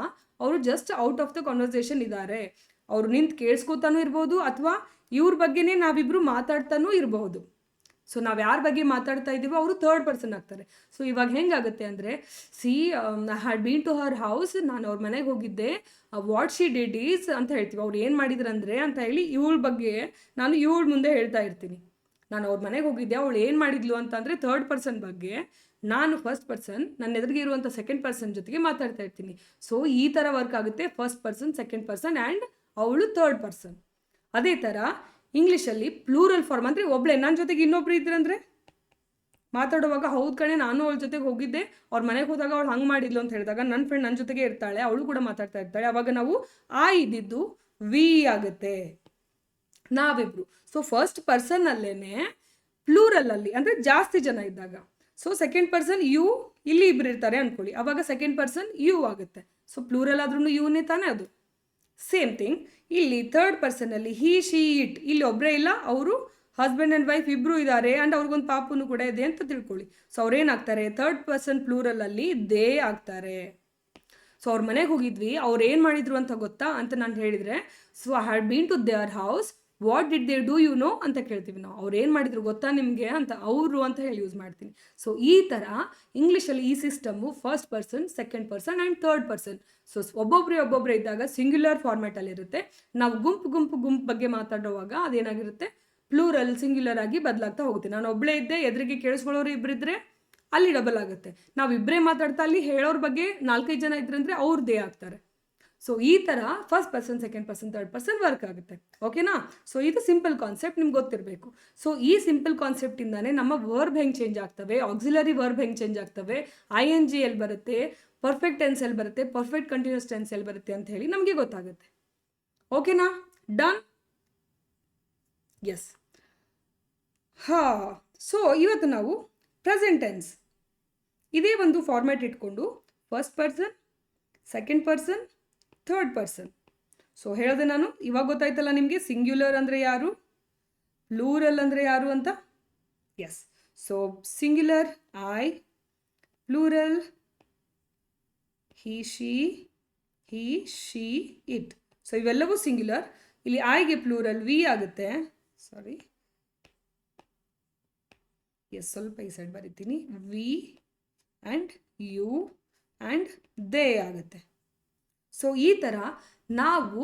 ಅವರು just out of the conversation ಇದ್ದಾರೆ ಅವರು ನಿಂತು ಕೇಳಿಸ್ಕೊತಾನೂ ಇರ್ಬೋದು, ಅಥವಾ ಇವ್ರ ಬಗ್ಗೆನೇ ನಾವಿಬ್ಬರು ಮಾತಾಡ್ತಾನೂ ಇರಬಹುದು ಸೊ ನಾವು ಯಾರ ಬಗ್ಗೆ ಮಾತಾಡ್ತಾ ಇದ್ದೀವೋ ಅವರು ಥರ್ಡ್ ಪರ್ಸನ್ ಆಗ್ತಾರೆ. ಸೊ ಇವಾಗ ಹೆಂಗಾಗುತ್ತೆ ಅಂದರೆ she had been to her house ನಾನು ಅವ್ರ ಮನೆಗೆ ಹೋಗಿದ್ದೆ. ವಾಟ್ ಶಿ ಡಿಡ್ ಈಸ್ ಅಂತ ಹೇಳ್ತೀವಿ. ಅವ್ರು ಏನು ಮಾಡಿದ್ರಂದ್ರೆ ಅಂತ ಹೇಳಿ ಇವಳ ಬಗ್ಗೆ ನಾನು ಇವಳ ಮುಂದೆ ಹೇಳ್ತಾ ಇರ್ತೀನಿ. ನಾನು ಅವ್ರ ಮನೆಗೆ ಹೋಗಿದ್ದೆ, ಅವಳು ಏನು ಮಾಡಿದ್ಲು ಅಂತಂದರೆ ಥರ್ಡ್ ಪರ್ಸನ್ ಬಗ್ಗೆ ನಾನು ಫಸ್ಟ್ ಪರ್ಸನ್ ನನ್ನ ಎದುರಿಗೆ ಇರುವಂಥ ಸೆಕೆಂಡ್ ಪರ್ಸನ್ ಜೊತೆಗೆ ಮಾತಾಡ್ತಾ ಇರ್ತೀನಿ. ಸೊ ಈ ಥರ ವರ್ಕ್ ಆಗುತ್ತೆ first person second person and ಅವಳು ಥರ್ಡ್ ಪರ್ಸನ್ ಅದೇ ಥರ ಇಂಗ್ಲೀಷಲ್ಲಿ ಪ್ಲೂರಲ್ ಫಾರ್ಮ್ ಅಂದರೆ ಒಬ್ಳೆ ನನ್ನ ಜೊತೆಗೆ ಇನ್ನೊಬ್ರು ಇದ್ರಂದ್ರೆ ಮಾತಾಡುವಾಗ, ಹೌದು ಕಣೆ, ನಾನು ಅವಳ ಜೊತೆಗೆ ಹೋಗಿದ್ದೆ, ಅವ್ರ ಮನೆಗೆ ಹೋದಾಗ ಅವಳು ಹಂಗೆ ಮಾಡಿದ್ಲು ಅಂತ ಹೇಳಿದಾಗ ನನ್ನ ಫ್ರೆಂಡ್ ನನ್ನ ಜೊತೆಗೆ ಇರ್ತಾಳೆ, ಅವಳು ಕೂಡ ಮಾತಾಡ್ತಾ ಇರ್ತಾಳೆ. ಅವಾಗ ನಾವು ಆ ಇದ್ದಿದ್ದು ವಿ ಆಗುತ್ತೆ. ನಾವಿಬ್ರು. ಸೊ ಫಸ್ಟ್ ಪರ್ಸನ್ನಲ್ಲೇ ಪ್ಲೂರಲಲ್ಲಿ ಅಂದರೆ ಜಾಸ್ತಿ ಜನ ಇದ್ದಾಗ. ಸೊ ಸೆಕೆಂಡ್ ಪರ್ಸನ್ ಯು ಇಲ್ಲಿ ಇಬ್ರು ಇರ್ತಾರೆ ಅನ್ಕೊಳ್ಳಿ. ಅವಾಗ ಸೆಕೆಂಡ್ ಪರ್ಸನ್ ಯು ಆಗುತ್ತೆ. ಸೊ ಪ್ಲೂರಲ್ ಆದ್ರೂ ಯುನೇ ತಾನೇ ಅದು. ಸೇಮ್ ಥಿಂಗ್ ಇಲ್ಲಿ ಥರ್ಡ್ ಪರ್ಸನಲ್ಲಿ ಹೀ ಶಿ ಇಟ್ ಇಲ್ಲಿ ಒಬ್ಬರೇ ಇಲ್ಲ, ಅವರು ಹಸ್ಬೆಂಡ್ ಆ್ಯಂಡ್ ವೈಫ್ ಇಬ್ಬರು ಇದ್ದಾರೆ ಆ್ಯಂಡ್ ಅವ್ರಿಗೊಂದು ಪಾಪುನು ಕೂಡ ಇದೆ ಅಂತ ತಿಳ್ಕೊಳ್ಳಿ. ಸೊ ಅವ್ರೇನಾಗ್ತಾರೆ? ಥರ್ಡ್ ಪರ್ಸನ್ ಪ್ಲೂರಲಲ್ಲಿ ದೇ ಆಗ್ತಾರೆ. ಸೊ ಅವ್ರ ಮನೆಗೆ ಹೋಗಿದ್ವಿ. ಅವ್ರು ಏನು ಮಾಡಿದ್ರು ಅಂತ ಗೊತ್ತಾ? ಅಂತ ನಾನು ಹೇಳಿದರೆ so I had been to their house what did they do you know ಅಂತ ಕೇಳ್ತೀವಿ ನಾವು. ಅವ್ರು ಏನು ಮಾಡಿದ್ರು ಗೊತ್ತಾ ನಿಮಗೆ ಅಂತ ಅವರು ಅಂತ ಹೇಳಿ ಯೂಸ್ ಮಾಡ್ತೀನಿ. ಸೊ ಈ ಥರ ಇಂಗ್ಲೀಷಲ್ಲಿ ಈ system first person second person and third person so ಒಬ್ಬೊಬ್ಬರೇ ಒಬ್ಬೊಬ್ಬರೇ ಇದ್ದಾಗ ಸಿಂಗ್ಯುಲರ್ ಫಾರ್ಮ್ಯಾಟಲ್ಲಿರುತ್ತೆ ನಾವು ಗುಂಪು ಗುಂಪು ಗುಂಪು ಬಗ್ಗೆ ಮಾತಾಡುವಾಗ ಅದೇನಾಗಿರುತ್ತೆ? ಪ್ಲೂರಲ್ ಸಿಂಗ್ಯುಲರ್ ಆಗಿ ಬದಲಾಗ್ತಾ ಹೋಗುತ್ತೆ. ನಾನು ಒಬ್ಬಳೇ ಇದ್ದೆ, ಎದುರಿಗೆ ಕೇಳಿಸ್ಕೊಳ್ಳೋರು ಇಬ್ಬರಿದ್ರೆ ಅಲ್ಲಿ ಡಬಲ್ ಆಗುತ್ತೆ. ನಾವು ಇಬ್ಬರೇ ಮಾತಾಡ್ತಾ ಅಲ್ಲಿ ಹೇಳೋರ ಬಗ್ಗೆ ನಾಲ್ಕೈದು ಜನ ಇದ್ರಂದ್ರೆ ಅವ್ರದ್ದೇ ಆಗ್ತಾರೆ. ಸೊ ಈ ಥರ first person second person third person work ಆಗುತ್ತೆ. ಓಕೆನಾ ಸೊ ಇದು ಸಿಂಪಲ್ ಕಾನ್ಸೆಪ್ಟ್ ನಿಮ್ಗೆ ಗೊತ್ತಿರಬೇಕು. ಸೊ ಈ ಸಿಂಪಲ್ ಕಾನ್ಸೆಪ್ಟಿಂದಾನೇ ನಮ್ಮ ವರ್ಬ್ ಹೆಂಗೆ ಚೇಂಜ್ ಆಗ್ತವೆ? ಆಕ್ಸಿಲರಿ ವರ್ಬ್ ಹೆಂಗೆ ಚೇಂಜ್ ಆಗ್ತವೆ? ಐ ಎನ್ ಜಿ ಎಲ್ಲಿ ಬರುತ್ತೆ? ಪರ್ಫೆಕ್ಟ್ ಟೆನ್ಸ್ ಎಲ್ಲಿ ಬರುತ್ತೆ? ಪರ್ಫೆಕ್ಟ್ ಕಂಟಿನ್ಯೂಸ್ ಟೆನ್ಸ್ ಎಲ್ಲಿ ಬರುತ್ತೆ ಅಂತ ಹೇಳಿ ನಮಗೆ ಗೊತ್ತಾಗುತ್ತೆ. ಓಕೆನಾ ಡನ್ ಎಸ್ ಹಾ. ಸೊ ಇವತ್ತು ನಾವು ಪ್ರೆಸೆಂಟ್ ಟೆನ್ಸ್ ಇದೇ ಒಂದು ಫಾರ್ಮ್ಯಾಟ್ ಇಟ್ಕೊಂಡು first person second person third person so ಹೇಳಿದೆ ನಾನು, ಇವಾಗ ಗೊತ್ತಾಯ್ತಲ್ಲ ನಿಮಗೆ ಸಿಂಗ್ಯುಲರ್ ಅಂದರೆ ಯಾರು? ಪ್ಲೂರಲ್ ಅಂದರೆ ಯಾರು ಅಂತ? Yes so singular I plural he she he she it so ಇವೆಲ್ಲವೂ ಸಿಂಗ್ಯುಲರ್ ಇಲ್ಲಿ ಐಗೆ ಪ್ಲೂರಲ್ ವಿ ಆಗುತ್ತೆ. ಸಾರಿ ಎಸ್ ಸ್ವಲ್ಪ ಈ ಸೈಡ್ ಬರಿತೀನಿ. We and you and they ಆಗುತ್ತೆ. ಸೊ ಈ ಥರ ನಾವು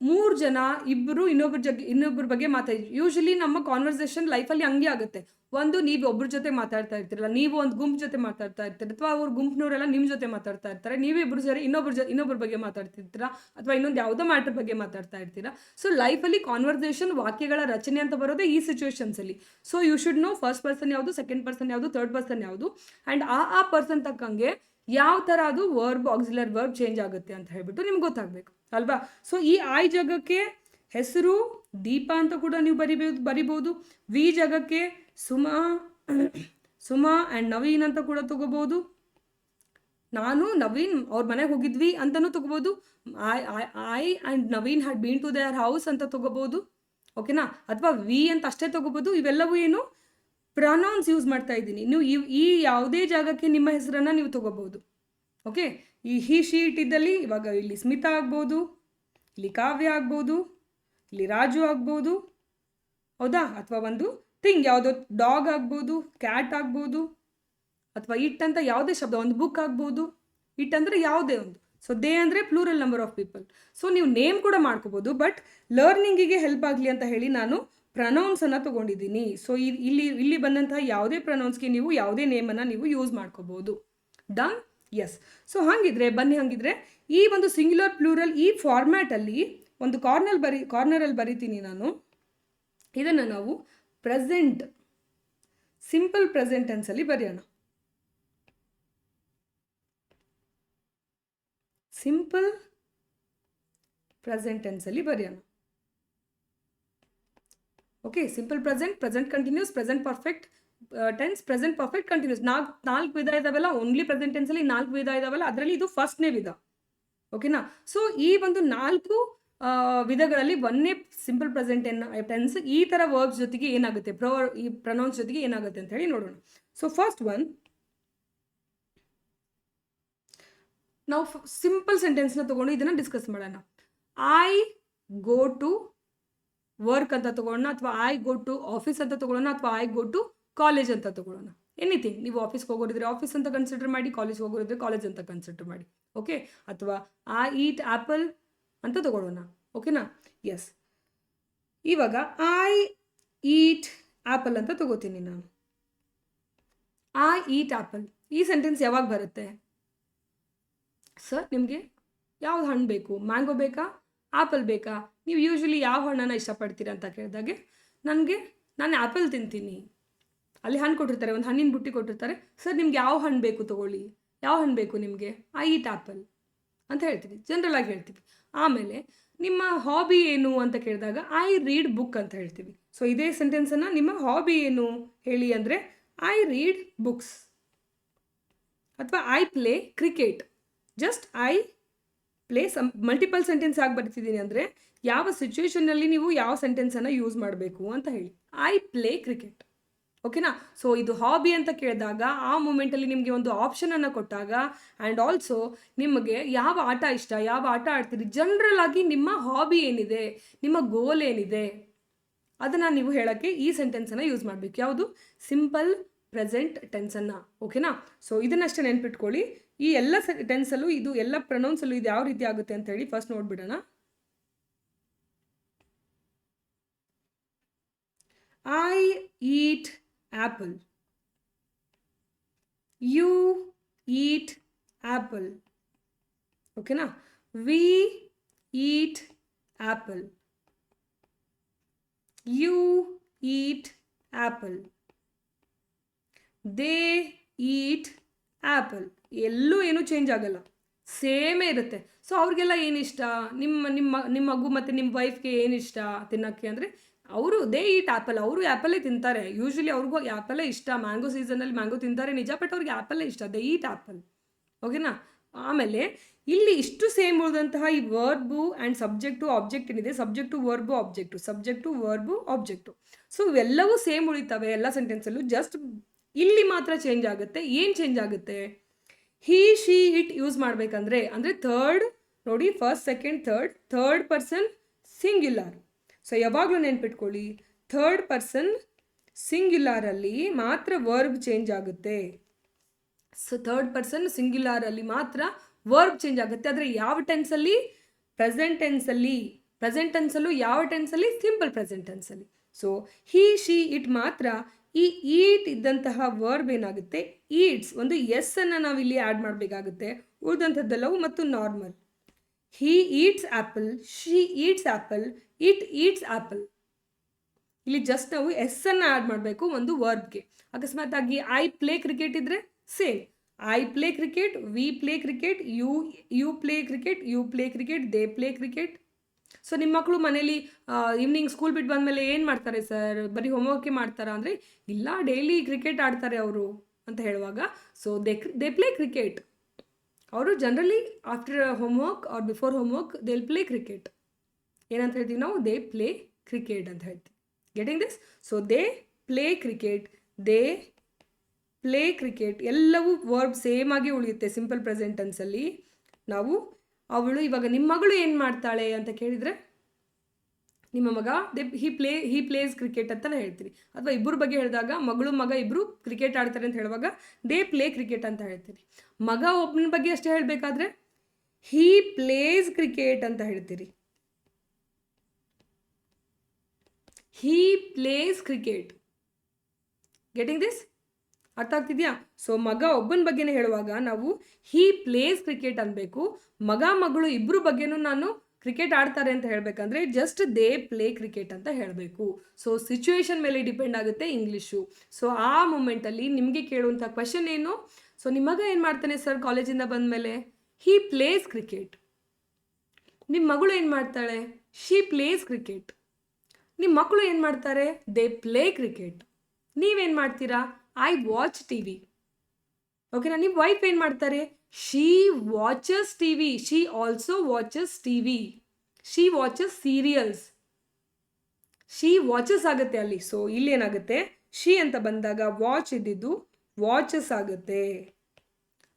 ಮೂರು ಜನ ಇಬ್ಬರು ಇನ್ನೊಬ್ರ ಜಗ್ ಇನ್ನೊಬ್ಬರ ಬಗ್ಗೆ ಮಾತಾಡಿ ಯೂಶಲಿ ನಮ್ಮ ಕಾನ್ವರ್ಸೇಷನ್ ಲೈಫಲ್ಲಿ ಹಂಗೆ ಆಗುತ್ತೆ. ಒಂದು ನೀವು ಒಬ್ಬರ ಜೊತೆ ಮಾತಾಡ್ತಾ ಇರ್ತೀರಲ್ಲ, ನೀವು ಒಂದು ಗುಂಪು ಜೊತೆ ಮಾತಾಡ್ತಾ ಇರ್ತೀರ, ಅಥವಾ ಅವ್ರ ಗುಂಪಿನವರೆಲ್ಲ ನಿಮ್ಮ ಜೊತೆ ಮಾತಾಡ್ತಾ ಇರ್ತಾರೆ, ನೀವೇ ಇಬ್ಬರು ಸೇರಿ ಇನ್ನೊಬ್ಬರ ಜೊತೆ ಇನ್ನೊಬ್ಬರ ಬಗ್ಗೆ ಮಾತಾಡ್ತಿರ್ತೀರಾ, ಅಥವಾ ಇನ್ನೊಂದು ಯಾವುದೋ ಮ್ಯಾಟ್ರ್ ಬಗ್ಗೆ ಮಾತಾಡ್ತಾ ಇರ್ತೀರಾ. ಸೊ ಲೈಫಲ್ಲಿ ಕಾನ್ವರ್ಸೇಷನ್ ವಾಕ್ಯಗಳ ರಚನೆ ಅಂತ ಬರೋದೇ ಈ ಸಿಚುವೇಶನ್ಸಲ್ಲಿ so you should know first person ಯಾವುದು ಸೆಕೆಂಡ್ ಪರ್ಸನ್ ಯಾವುದು ಥರ್ಡ್ ಪರ್ಸನ್ ಯಾವುದು ಆ್ಯಂಡ್ ಆ ಆ ಪರ್ಸನ್ ತಕ್ಕಂಗೆ ಯಾವ ಥರ ಅದು ವರ್ಬ್ ಆಕ್ಸಿಲರ್ ವರ್ಬ್ ಚೇಂಜ್ ಆಗುತ್ತೆ ಅಂತ ಹೇಳ್ಬಿಟ್ಟು ನಿಮ್ಗೆ ಗೊತ್ತಾಗಬೇಕು, ಅಲ್ವಾ? ಸೊ ಈ ಆಯ್ ಜಾಗಕ್ಕೆ ಹೆಸರು, ದೀಪ ಅಂತ ಕೂಡ ನೀವು ಬರಿಬೋದು ಬರಿಬೋದು. ವಿ ಜಾಗಕ್ಕೆ ಸುಮಾ ಸುಮಾ ಆ್ಯಂಡ್ ನವೀನ್ ಅಂತ ಕೂಡ ತಗೋಬೋದು. ನಾನು, ನವೀನ್, ಅವ್ರ ಮನೆಗೆ ಹೋಗಿದ್ವಿ ಅಂತಲೂ ತಗೋಬೋದು. I I and Naveen had been to their house ಅಂತ ತಗೋಬೋದು. ಓಕೆನಾ ಅಥವಾ ವಿ ಅಂತ ಅಷ್ಟೇ ತಗೋಬೋದು. ಇವೆಲ್ಲವೂ ಏನು? ಪ್ರನೌನ್ಸ್ ಯೂಸ್ ಮಾಡ್ತಾ ಇದ್ದೀನಿ. ನೀವು ಈ ಈ ಯಾವುದೇ ಜಾಗಕ್ಕೆ ನಿಮ್ಮ ಹೆಸರನ್ನು ನೀವು ತಗೋಬೋದು ಓಕೆ ಈ ಹಿ ಶಿ ಇಟ್ಟಿದ್ದಲ್ಲಿ ಇವಾಗ ಇಲ್ಲಿ ಸ್ಮಿತಾ ಆಗ್ಬೋದು, ಇಲ್ಲಿ ಕಾವ್ಯ ಆಗ್ಬೋದು, ಇಲ್ಲಿ ರಾಜು ಆಗ್ಬೋದು, ಹೌದಾ? ಅಥವಾ ಒಂದು ಥಿಂಗ್ ಯಾವುದೋ ಡಾಗ್ ಆಗ್ಬೋದು ಕ್ಯಾಟ್ ಆಗ್ಬೋದು, ಅಥವಾ ಇಟ್ ಅಂತ ಯಾವುದೇ ಶಬ್ದ, ಒಂದು ಬುಕ್ ಆಗ್ಬೋದು. ಇಟ್ ಅಂದರೆ ಯಾವುದೇ ಒಂದು. ಸೊ ದೇ ಅಂದರೆ plural number of people so ನೀವು ನೇಮ್ ಕೂಡ ಮಾಡ್ಕೋಬೋದು ಬಟ್ ಲರ್ನಿಂಗಿಗೆ ಹೆಲ್ಪ್ ಆಗಲಿ ಅಂತ ಹೇಳಿ ನಾನು ಪ್ರನೌನ್ಸನ್ನು ತೊಗೊಂಡಿದ್ದೀನಿ. ಸೊ ಇಲ್ಲಿ ಇಲ್ಲಿ ಬಂದಂತಹ ಯಾವುದೇ ಪ್ರನೌನ್ಸ್ಗೆ ನೀವು ಯಾವುದೇ ನೇಮನ್ನು ನೀವು ಯೂಸ್ ಮಾಡ್ಕೋಬೋದು. ಡನ್ ಎಸ್ ಸೊ ಹಾಗಿದ್ರೆ, ಬನ್ನಿ ಹಾಗಿದ್ರೆ, ಈ ಒಂದು ಸಿಂಗ್ಯುಲರ್ ಪ್ಲೂರಲ್ ಈ ಫಾರ್ಮ್ಯಾಟಲ್ಲಿ ಒಂದು ಕಾರ್ನರ್ ಬರಿ ಕಾರ್ನರಲ್ಲಿ ಬರಿತೀನಿ ನಾನು. ಇದನ್ನು ನಾವು ಪ್ರೆಸೆಂಟ್ ಸಿಂಪಲ್ ಪ್ರೆಸೆಂಟ್ ಟೆನ್ಸಲ್ಲಿ ಬರೆಯೋಣ. ಸಿಂಪಲ್ ಪ್ರೆಸೆಂಟ್ ಟೆನ್ಸಲ್ಲಿ ಬರೆಯೋಣ. Okay simple present present continuous present perfect tense present perfect continuous ನಾಲ್ಕು ನಾಲ್ಕು ವಿಧ ಇದಾವೆಲ್ಲ ಓನ್ಲಿ ಪ್ರೆಸೆಂಟ್ ಟೆನ್ಸಲ್ಲಿ ನಾಲ್ಕು ವಿಧ ಇದಾವಲ್ಲ, ಅದರಲ್ಲಿ ಇದು ಫಸ್ಟ್ನೇ ವಿಧ. ಓಕೆನಾ ಸೊ ಈ ಒಂದು ನಾಲ್ಕು ವಿಧಗಳಲ್ಲಿ ಒಂದೇ ಸಿಂಪಲ್ ಪ್ರೆಸೆಂಟ್ ಎನ್ ಟೆನ್ಸ್ ಈ ಥರ ವರ್ಬ್ಸ್ ಜೊತೆಗೆ ಏನಾಗುತ್ತೆ? ಪ್ರೊ ಈ ಪ್ರನೌನ್ಸ್ ಜೊತೆಗೆ ಏನಾಗುತ್ತೆ ಅಂತ ಹೇಳಿ ನೋಡೋಣ. ಸೊ ಫಸ್ಟ್ ಒನ್ ನಾವು ಸಿಂಪಲ್ ಸೆಂಟೆನ್ಸ್ನ ತೊಗೊಂಡು ಇದನ್ನು ಡಿಸ್ಕಸ್ ಮಾಡೋಣ. ಐ ಗೋ ಟು ವರ್ಕ್ ಅಂತ ತಗೊಳ್ಳೋಣ ಅಥವಾ ಐ ಗೋ ಟು ಆಫೀಸ್ ಅಂತ ತಗೊಳ್ಳೋಣ ಅಥವಾ ಐ ಗೋ ಟು ಕಾಲೇಜ್ ಅಂತ ತಗೊಳ್ಳೋಣ. ಎನಿಥಿಂಗ್ ನೀವು ಆಫೀಸ್ಗೆ ಹೋಗೋದಿದ್ರೆ ಆಫೀಸ್ ಅಂತ ಕನ್ಸಿಡರ್ ಮಾಡಿ ಕಾಲೇಜ್ಗೆ ಹೋಗೋದಿದ್ರೆ ಕಾಲೇಜ್ ಅಂತ ಕನ್ಸಿಡರ್ ಮಾಡಿ. ಓಕೆ ಅಥವಾ ಐ ಈಟ್ ಆ್ಯಪಲ್ ಅಂತ ತಗೊಳ್ಳೋಣ. ಓಕೆನಾ ಎಸ್ ಇವಾಗ ಐ ಈಟ್ ಆ್ಯಪಲ್ ಅಂತ ತಗೋತೀನಿ ನಾನು. ಐ ಈಟ್ ಆ್ಯಪಲ್ ಈ ಸೆಂಟೆನ್ಸ್ ಯಾವಾಗ ಬರುತ್ತೆ? ಸರ್ ನಿಮಗೆ ಯಾವ್ದು ಹಣ್ಣು ಬೇಕು? ಮ್ಯಾಂಗೋ ಬೇಕಾ? ಆ್ಯಪಲ್ ಬೇಕಾ? ನೀವು ಯೂಶ್ವಲಿ ಯಾವ ಹಣ್ಣನ್ನು ಇಷ್ಟಪಡ್ತೀರಾ ಅಂತ ಕೇಳಿದಾಗೆ ನನಗೆ ನಾನು ಆ್ಯಪಲ್ ತಿಂತೀನಿ. ಅಲ್ಲಿ ಹಣ್ಣು ಕೊಟ್ಟಿರ್ತಾರೆ, ಒಂದು ಹಣ್ಣಿನ ಬುಟ್ಟಿ ಕೊಟ್ಟಿರ್ತಾರೆ. ಸರ್, ನಿಮ್ಗೆ ಯಾವ ಹಣ್ಣು ಬೇಕು ತೊಗೊಳ್ಳಿ? ಯಾವ ಹಣ್ಣು ಬೇಕು ನಿಮಗೆ? ಐ ಈಟ್ ಆ್ಯಪಲ್ ಅಂತ ಹೇಳ್ತೀವಿ ಜನರಲ್ ಆಗಿ ಹೇಳ್ತೀವಿ ಆಮೇಲೆ ನಿಮ್ಮ ಹಾಬಿ ಏನು ಅಂತ ಕೇಳಿದಾಗ ಐ ರೀಡ್ ಬುಕ್ ಅಂತ ಹೇಳ್ತೀವಿ. ಸೊ ಇದೇ ಸೆಂಟೆನ್ಸನ್ನು ನಿಮ್ಮ ಹಾಬಿ ಏನು ಹೇಳಿ ಅಂದರೆ ಐ ರೀಡ್ ಬುಕ್ಸ್ ಅಥವಾ I play cricket just I play some multiple sentence ಆಗಿ ಬರ್ತಿದ್ದೀನಿ ಅಂದರೆ ಯಾವ ಸಿಚುವೇಶನಲ್ಲಿ ನೀವು ಯಾವ ಸೆಂಟೆನ್ಸನ್ನು ಯೂಸ್ ಮಾಡಬೇಕು ಅಂತ ಹೇಳಿ. ಐ ಪ್ಲೇ ಕ್ರಿಕೆಟ್ ಓಕೆನಾ ಸೊ ಇದು ಹಾಬಿ ಅಂತ ಕೇಳಿದಾಗ ಆ ಮೂಮೆಂಟಲ್ಲಿ ನಿಮಗೆ ಒಂದು ಆಪ್ಷನನ್ನು ಕೊಟ್ಟಾಗ ಆ್ಯಂಡ್ ಆಲ್ಸೋ ನಿಮಗೆ ಯಾವ ಆಟ ಇಷ್ಟ, ಯಾವ ಆಟ ಆಡ್ತೀರಿ? ಜನರಲ್ ಆಗಿ ನಿಮ್ಮ ಹಾಬಿ ಏನಿದೆ? ನಿಮ್ಮ ಗೋಲ್ ಏನಿದೆ? ಅದನ್ನು ನೀವು ಹೇಳೋಕ್ಕೆ ಈ ಸೆಂಟೆನ್ಸನ್ನು ಯೂಸ್ ಮಾಡಬೇಕು. ಯಾವುದು? ಸಿಂಪಲ್ ಪ್ರೆಸೆಂಟ್ ಟೆನ್ಸನ್ನು ಓಕೆನಾ ಸೊ ಇದನ್ನಷ್ಟೇ ನೆನ್ಪಿಟ್ಕೊಳ್ಳಿ. ಈ ಎಲ್ಲ ಟೆನ್ಸಲ್ಲೂ ಇದು ಎಲ್ಲ ಪ್ರೊನೌನ್ಸಲ್ಲೂ ಇದು ಯಾವ ರೀತಿ ಆಗುತ್ತೆ ಅಂತ ಹೇಳಿ first ನೋಡ್ಬಿಡೋಣ. I eat apple you eat apple ಓಕೆನಾ we eat apple you eat apple they eat apple ಎಲ್ಲೂ ಏನೂ ಚೇಂಜ್ ಆಗಲ್ಲ. ಸೇಮೇ ಇರುತ್ತೆ. ಸೊ ಅವ್ರಿಗೆಲ್ಲ ಏನಿಷ್ಟ ನಿಮ್ಮ ನಿಮ್ಮ ನಿಮ್ಮ ಮಗು ಮತ್ತು ನಿಮ್ಮ ವೈಫ್ಗೆ ಏನಿಷ್ಟ ತಿನ್ನೋಕ್ಕೆ ಅಂದರೆ, ಅವರು ದೇ ಈಟ್ ಆ್ಯಪಲ್ ಅವರು ಆ್ಯಪಲ್ಲೇ ತಿಂತಾರೆ. ಯೂಶ್ವಲಿ ಅವ್ರಿಗೂ ಆ್ಯಪಲ್ಲೇ ಇಷ್ಟ. ಮ್ಯಾಂಗೋ ಸೀಸನಲ್ಲಿ ಮ್ಯಾಂಗೋ ತಿಂತಾರೆ ನಿಜ ಬಟ್ ಅವ್ರಿಗೆ ಆ್ಯಪಲ್ಲೇ ಇಷ್ಟ. ದೇ ಈಟ್ ಆ್ಯಪಲ್ ಓಕೆನಾ ಆಮೇಲೆ, ಇಲ್ಲಿ ಇಷ್ಟು ಸೇಮ್ ಉಳಿದಂತಹ ಈ ವರ್ಬು ಆ್ಯಂಡ್ ಸಬ್ಜೆಕ್ಟು ಆಬ್ಜೆಕ್ಟ್ ಏನಿದೆ? Subject verb object subject verb object so ಇವೆಲ್ಲವೂ ಸೇಮ್ ಉಳಿತವೆ ಎಲ್ಲ ಸೆಂಟೆನ್ಸಲ್ಲೂ ಜಸ್ಟ್ ಇಲ್ಲಿ ಮಾತ್ರ ಚೇಂಜ್ ಆಗುತ್ತೆ. ಏನು ಚೇಂಜ್ ಆಗುತ್ತೆ? ಹಿ ಶಿ ಇಟ್ ಯೂಸ್ ಮಾಡಬೇಕಂದ್ರೆ, ಅಂದರೆ ಥರ್ಡ್ ನೋಡಿ first second third third person singular so ಯಾವಾಗಲೂ ನೆನ್ಪಿಟ್ಕೊಳ್ಳಿ ಥರ್ಡ್ ಪರ್ಸನ್ ಸಿಂಗ್ಯುಲಾರಲ್ಲಿ ಮಾತ್ರ ವರ್ಬ್ ಚೇಂಜ್ ಆಗುತ್ತೆ. ಸೊ ಥರ್ಡ್ ಪರ್ಸನ್ ಸಿಂಗ್ಯುಲಾರಲ್ಲಿ ಮಾತ್ರ ವರ್ಬ್ ಚೇಂಜ್ ಆಗುತ್ತೆ. ಆದರೆ ಯಾವ ಟೆನ್ಸಲ್ಲಿ ಪ್ರೆಸೆಂಟ್ ಟೆನ್ಸಲ್ಲಿ ಪ್ರೆಸೆಂಟ್ ಟೆನ್ಸಲ್ಲೂ ಯಾವ ಟೆನ್ಸಲ್ಲಿ ಸಿಂಪಲ್ ಪ್ರೆಸೆಂಟ್ ಟೆನ್ಸಲ್ಲಿ ಸೊ ಹಿ ಶಿ ಇಟ್ ಮಾತ್ರ ಈ ಈಟ್ ಇದ್ದಂತಹ ವರ್ಬ್ ಏನಾಗುತ್ತೆ? ಈಟ್ಸ್ ಒಂದು ಎಸ್ ಅನ್ನು ನಾವು ಇಲ್ಲಿ ಆ್ಯಡ್ ಮಾಡಬೇಕಾಗುತ್ತೆ. ಉಳಿದಂಥದ್ದೆಲ್ಲವೂ ಮತ್ತು normal he eats apple she eats apple it eats apple ಇಲ್ಲಿ ಜಸ್ಟ್ ನಾವು ಎಸ್ ಅನ್ನು ಆ್ಯಡ್ ಮಾಡಬೇಕು ಒಂದು ವರ್ಬ್ಗೆ ಅಕಸ್ಮಾತ್ ಆಗಿ ಐ ಪ್ಲೇ ಕ್ರಿಕೆಟ್ ಇದ್ದರೆ same I play cricket we play cricket you you play cricket you play cricket they play cricket so ನಿಮ್ಮ ಮಕ್ಕಳು ಮನೇಲಿ ಈವ್ನಿಂಗ್ ಸ್ಕೂಲ್ ಬಿಟ್ಟು ಬಂದಮೇಲೆ ಏನು ಮಾಡ್ತಾರೆ ಸರ್ ಬರೀ ಹೋಮ್ವರ್ಕೇ ಮಾಡ್ತಾರಾ ಅಂದರೆ, ಇಲ್ಲ ಡೈಲಿ ಕ್ರಿಕೆಟ್ ಆಡ್ತಾರೆ ಅವರು ಅಂತ ಹೇಳುವಾಗ so they they play cricket ಅವರು generally after homework or before homework they will play cricket ಏನಂತ ಹೇಳ್ತೀವಿ ನಾವು? ದೇ ಪ್ಲೇ ಕ್ರಿಕೆಟ್ ಅಂತ ಹೇಳ್ತೀವಿ. Getting this so they play cricket they play cricket ಎಲ್ಲವೂ ವರ್ಬ್ ಸೇಮ್ ಆಗಿ ಉಳಿಯುತ್ತೆ ಸಿಂಪಲ್ ಪ್ರೆಸೆಂಟೆನ್ಸಲ್ಲಿ ನಾವು ಅವಳು ಇವಾಗ ನಿಮ್ಮ ಮಗಳು ಏನು ಮಾಡ್ತಾಳೆ ಅಂತ ಕೇಳಿದರೆ, ನಿಮ್ಮ ಮಗ they he play he plays cricket ಅಂತಲೇ ಹೇಳ್ತೀರಿ ಅಥವಾ ಇಬ್ಬರ ಬಗ್ಗೆ ಹೇಳಿದಾಗ ಮಗಳು, ಮಗ ಇಬ್ಬರು ಕ್ರಿಕೆಟ್ ಆಡ್ತಾರೆ ಅಂತ ಹೇಳುವಾಗ ದೇ ಪ್ಲೇ ಕ್ರಿಕೆಟ್ ಅಂತ ಹೇಳ್ತೀರಿ ಮಗ ಒಬ್ಬನ ಬಗ್ಗೆ ಅಷ್ಟೇ ಹೇಳಬೇಕಾದ್ರೆ ಹೀ ಪ್ಲೇಸ್ ಕ್ರಿಕೆಟ್ ಅಂತ ಹೇಳ್ತೀರಿ. He plays cricket getting this ಅರ್ಥ ಆಗ್ತಿದ್ಯಾ? ಸೊ ಮಗ ಒಬ್ಬನ ಬಗ್ಗೆನೇ ಹೇಳುವಾಗ ನಾವು ಹೀ ಪ್ಲೇಸ್ ಕ್ರಿಕೆಟ್ ಅನ್ಬೇಕು. ಮಗ, ಮಗಳು ಇಬ್ಬರು ಬಗ್ಗೆನೂ ನಾನು ಕ್ರಿಕೆಟ್ ಆಡ್ತಾರೆ ಅಂತ ಹೇಳಬೇಕಂದ್ರೆ ಜಸ್ಟ್ ದೇ ಪ್ಲೇ ಕ್ರಿಕೆಟ್ ಅಂತ ಹೇಳಬೇಕು. ಸೊ ಸಿಚುವೇಶನ್ ಮೇಲೆ ಡಿಪೆಂಡ್ ಆಗುತ್ತೆ ಇಂಗ್ಲೀಷು ಸೊ ಆ ಮೂಮೆಂಟಲ್ಲಿ ನಿಮಗೆ ಕೇಳುವಂಥ ಕ್ವಶನ್ ಏನು? ಸೊ ನಿಮ್ಮ ಮಗ ಏನು ಮಾಡ್ತಾನೆ ಸರ್ ಕಾಲೇಜಿಂದ ಬಂದ ಮೇಲೆ? ಹೀ ಪ್ಲೇಸ್ ಕ್ರಿಕೆಟ್ ನಿಮ್ಮ ಮಗಳು ಏನು ಮಾಡ್ತಾಳೆ? ಶಿ ಪ್ಲೇಸ್ ಕ್ರಿಕೆಟ್ ನಿಮ್ಮ ಮಕ್ಕಳು ಏನು ಮಾಡ್ತಾರೆ? ದೇ ಪ್ಲೇ ಕ್ರಿಕೆಟ್ ನೀವೇನು ಮಾಡ್ತೀರಾ? ಐ ವಾಚ್ ಟಿ ವಿ ಓಕೆನಾ ನಿಮ್ಮ ವೈಫ್ ಏನು ಮಾಡ್ತಾರೆ? She watches T V she also watches T V she watches serials she watches ಆಗುತ್ತೆ ಅಲ್ಲಿ. ಸೊ ಇಲ್ಲಿ ಏನಾಗುತ್ತೆ? ಶಿ ಅಂತ ಬಂದಾಗ ವಾಚ್ ಇದ್ದಿದ್ದು ವಾಚಸ್ ಆಗುತ್ತೆ.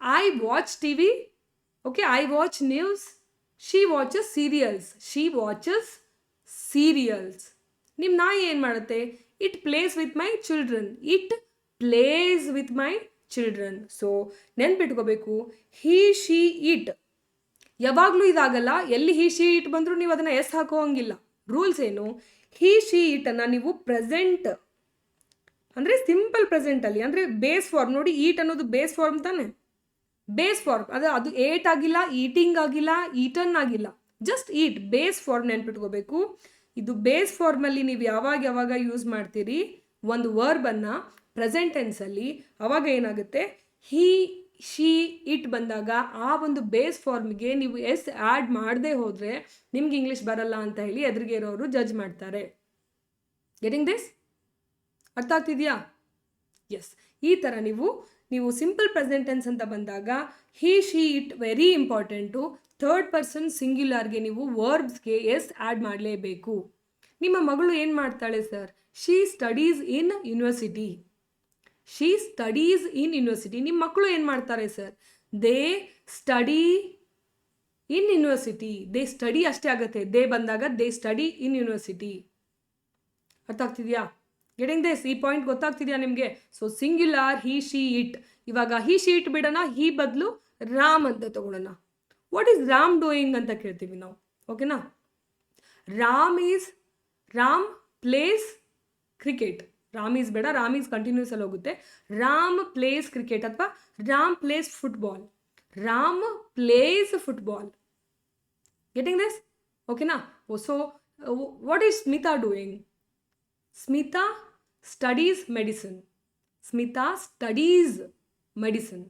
I watch T V okay I watch news she watches serials she watches serials ನಿಮ್ಮ ನಾಯಿ ಏನು ಮಾಡುತ್ತೆ? It plays with my children it plays with my children so ನೆನ್ಪಿಟ್ಕೋಬೇಕು. He she it ಯಾವಾಗಲೂ ಇದಾಗಲ್ಲ, ಎಲ್ಲಿ ಹೀ ಶಿ ಇಟ್ ಬಂದರೂ ನೀವು ಅದನ್ನು ಎಸ್ ಹಾಕೋ ಹಂಗಿಲ್ಲ ರೂಲ್ಸ್ ಏನು ಹೀ ಶಿ ಇಟನ್ನು ನೀವು ಪ್ರೆಸೆಂಟ್ ಅಂದರೆ ಸಿಂಪಲ್ ಪ್ರೆಸೆಂಟಲ್ಲಿ ಅಂದರೆ ಬೇಸ್ ಫಾರ್ಮ್ ನೋಡಿ ಈಟ್ ಅನ್ನೋದು ಬೇಸ್ ಫಾರ್ಮ್ ತಾನೆ. ಬೇಸ್ ಫಾರ್ಮ್ ಅದು ಅದು ಏಟ್ ಆಗಿಲ್ಲ ಈಟಿಂಗ್ ಆಗಿಲ್ಲ ಈಟನ್ ಆಗಿಲ್ಲ. ಜಸ್ಟ್ ಈಟ್ ಬೇಸ್ ಫಾರ್ಮ್ ನೆನ್ಪಿಟ್ಕೋಬೇಕು. ಇದು ಬೇಸ್ ಫಾರ್ಮಲ್ಲಿ ನೀವು ಯಾವಾಗ ಯಾವಾಗ ಯೂಸ್ ಮಾಡ್ತೀರಿ? ಒಂದು ವರ್ಬನ್ನು ಪ್ರೆಸೆಂಟ್ ಟೆನ್ಸಲ್ಲಿ ಅವಾಗ ಏನಾಗುತ್ತೆ? ಹೀ ಶಿ ಇಟ್ ಬಂದಾಗ ಆ ಒಂದು ಬೇಸ್ ಫಾರ್ಮ್ಗೆ ನೀವು ಎಸ್ ಆ್ಯಡ್ ಮಾಡದೆ ಹೋದರೆ ನಿಮ್ಗೆ ಇಂಗ್ಲೀಷ್ ಬರಲ್ಲ ಅಂತ ಹೇಳಿ ಎದುರಿಗೆ ಇರೋರು ಜಡ್ಜ್ ಮಾಡ್ತಾರೆ. ಗೆಟಿಂಗ್ ದಿಸ್ ಅರ್ಥ ಆಗ್ತಿದೆಯಾ? ಎಸ್ ಈ ಥರ ನೀವು ನೀವು ಸಿಂಪಲ್ ಪ್ರೆಸೆಂಟೆನ್ಸ್ ಅಂತ ಬಂದಾಗ he she it very important third person ಸಿಂಗ್ಯುಲರ್ಗೆ ನೀವು ವರ್ಬ್ಸ್ಗೆ ಎಸ್ ಆ್ಯಡ್ ಮಾಡಲೇಬೇಕು. ನಿಮ್ಮ ಮಗಳು ಏನು ಮಾಡ್ತಾಳೆ sir she studies in university she studies in university ನಿಮ್ಮ ಮಕ್ಕಳು ಏನು ಮಾಡ್ತಾರೆ sir they study in university they study ಅಷ್ಟೇ ಆಗುತ್ತೆ. ದೇ ಬಂದಾಗ ದೇ ಸ್ಟಡಿ ಇನ್ ಯೂನಿವರ್ಸಿಟಿ ಅರ್ಥ ಆಗ್ತಿದೆಯಾ? ಗೆಟಿಂಗ್ ದೇಸ್ ಈ ಪಾಯಿಂಟ್ ಗೊತ್ತಾಗ್ತಿದೆಯಾ ನಿಮಗೆ? So singular he she it ಇವಾಗ ಹಿ ಶಿ ಇಟ್ ಬಿಡೋಣ. ಹಿ ಬದಲು ರಾಮ್ ಅಂತ ತಗೊಳ್ಳೋಣ. ವಾಟ್ ಈಸ್ ರಾಮ್ ಡೂಯಿಂಗ್ ಅಂತ ಕೇಳ್ತೀವಿ ನಾವು. ಓಕೆನಾ Ram is Ram plays cricket Ram is ಬೇಡ ರಾಮೀಸ್ ಕಂಟಿನ್ಯೂಸ್ ಅಲ್ಲಿ ಹೋಗುತ್ತೆ. ರಾಮ್ ಪ್ಲೇಸ್ ಕ್ರಿಕೆಟ್ ಅಥವಾ Ram plays football Ram plays football getting this ಓಕೆನಾ so what is Smita doing Smita studies medicine Smita studies medicine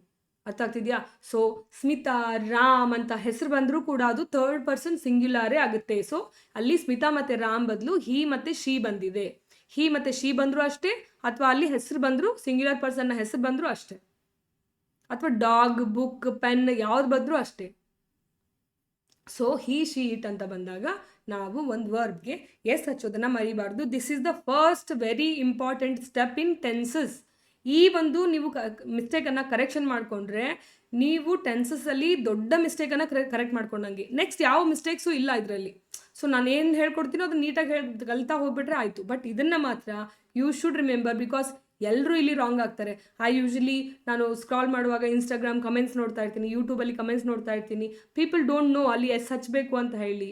ಅರ್ಥ ಆಗ್ತಿದ್ಯಾ? ಸೊ ಸ್ಮಿತಾ ರಾಮ್ ಅಂತ ಹೆಸರು ಬಂದರೂ ಕೂಡ ಅದು ಥರ್ಡ್ ಪರ್ಸನ್ ಸಿಂಗ್ಯುಲಾರೇ ಆಗುತ್ತೆ. ಸೊ ಅಲ್ಲಿ ಸ್ಮಿತಾ ಮತ್ತು ರಾಮ್ ಬದಲು ಹಿ ಮತ್ತು ಶಿ ಬಂದಿದೆ. ಹಿ ಮತ್ತು ಶಿ ಬಂದರೂ ಅಷ್ಟೇ, ಅಥವಾ ಅಲ್ಲಿ ಹೆಸರು ಬಂದರೂ ಸಿಂಗ್ಯುಲರ್ ಪರ್ಸನ್ನ ಹೆಸರು ಬಂದರೂ ಅಷ್ಟೇ. ಅಥವಾ ಡಾಗ್, ಬುಕ್, ಪೆನ್ ಯಾವ್ದು ಬಂದರೂ ಅಷ್ಟೇ. ಸೊ ಹಿ ಶಿ ಇಟ್ ಅಂತ ಬಂದಾಗ ನಾವು ಒಂದು ವರ್ಬ್ಗೆ ಎಸ್ ಹಚ್ಚೋದನ್ನು ಮರಿಬಾರ್ದು. This is the first very important step in tenses ಈ ಒಂದು ನೀವು ಕ ಮಿಸ್ಟೇಕನ್ನು ಕರೆಕ್ಷನ್ ಮಾಡಿಕೊಂಡ್ರೆ ನೀವು ಟೆನ್ಸಸ್ಸಲ್ಲಿ ದೊಡ್ಡ ಮಿಸ್ಟೇಕನ್ನು ಕರೆಕ್ಟ್ ಮಾಡ್ಕೊಂಡಂಗೆ. ನೆಕ್ಸ್ಟ್ ಯಾವ ಮಿಸ್ಟೇಕ್ಸು ಇಲ್ಲ ಇದರಲ್ಲಿ. ಸೊ ನಾನು ಏನು ಹೇಳ್ಕೊಡ್ತೀನೋ ಅದನ್ನ ನೀಟಾಗಿ ಹೇಳಿ, ಕಲಿತಾ ಹೋಗ್ಬಿಟ್ರೆ ಆಯಿತು. ಬಟ್ ಇದನ್ನು ಮಾತ್ರ ಯು ಶುಡ್ ರಿಮೆಂಬರ್ ಬಿಕಾಸ್ ಎಲ್ಲರೂ ಇಲ್ಲಿ ರಾಂಗ್ ಆಗ್ತಾರೆ. ಐ ಯೂಶಲಿ ನಾನು ಸ್ಕ್ರಾಲ್ ಮಾಡುವಾಗ ಇನ್ಸ್ಟಾಗ್ರಾಮ್ ಕಮೆಂಟ್ಸ್ ನೋಡ್ತಾ ಇರ್ತೀನಿ ಯೂಟ್ಯೂಬಲ್ಲಿ ಕಮೆಂಟ್ಸ್ ನೋಡ್ತಾ ಇರ್ತೀನಿ. ಪೀಪಲ್ ಡೋಂಟ್ ನೋ ಅಲ್ಲಿ ಎಸ್ ಹಚ್ಚಬೇಕು ಅಂತ ಹೇಳಿ.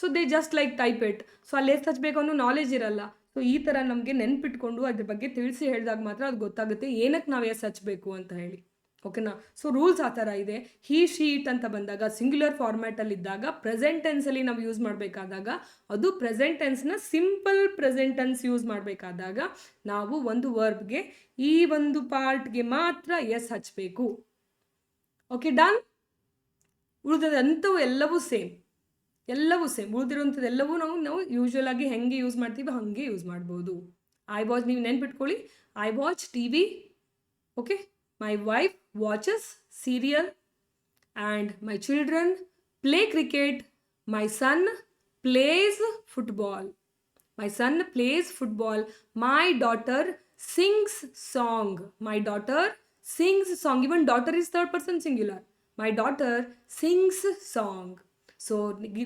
So they just like type it so ಅಲ್ಲಿ ಎಸ್ ಹಚ್ಚಬೇಕು ಅನ್ನೋ ನಾಲೆಜ್ ಇರಲ್ಲ. ಸೊ ಈ ಥರ ನಮಗೆ ನೆನ್ಪಿಟ್ಕೊಂಡು ಅದ್ರ ಬಗ್ಗೆ ತಿಳಿಸಿ ಹೇಳಿದಾಗ ಮಾತ್ರ ಅದು ಗೊತ್ತಾಗುತ್ತೆ ಏನಕ್ಕೆ ನಾವು ಎಸ್ ಹಚ್ಚಬೇಕು ಅಂತ ಹೇಳಿ. ಓಕೆನಾ ಸೊ ರೂಲ್ಸ್ ಆ ಥರ ಇದೆ. ಹೀ ಶೀಟ್ ಅಂತ ಬಂದಾಗ ಸಿಂಗ್ಯುಲರ್ ಫಾರ್ಮ್ಯಾಟಲ್ಲಿದ್ದಾಗ ಪ್ರೆಸೆಂಟ್ ಟೆನ್ಸಲ್ಲಿ ನಾವು ಯೂಸ್ ಮಾಡಬೇಕಾದಾಗ, ಅದು ಪ್ರೆಸೆಂಟ್ ಟೆನ್ಸ್ನ ಸಿಂಪಲ್ ಪ್ರೆಸೆಂಟ್ ಟೆನ್ಸ್ ಯೂಸ್ ಮಾಡಬೇಕಾದಾಗ, ನಾವು ಒಂದು ವರ್ಬ್ಗೆ ಈ ಒಂದು ಪಾರ್ಟ್ಗೆ ಮಾತ್ರ ಎಸ್ ಹಚ್ಚಬೇಕು ಓಕೆ ಡನ್ ಉಳಿದಂಥವು ಎಲ್ಲವೂ ಸೇಮ್ ಎಲ್ಲವೂ ಸೇಮ್ ಉಳಿದಿರುವಂಥದ್ದು ಎಲ್ಲವೂ ನಾವು ನಾವು ಯೂಶ್ವಲ್ ಆಗಿ ಹೆಂಗೆ ಯೂಸ್ ಮಾಡ್ತೀವಿ ಹಾಗೆ ಯೂಸ್ ಮಾಡ್ಬೋದು. ಐ ವಾಚ್ ನೀವು ನೆನ್ಪಿಟ್ಕೊಳ್ಳಿ. I watch T V okay my wife watches serial and my children play cricket my son plays football my son plays football my daughter sings song my daughter sings song even daughter is third person singular my daughter sings song so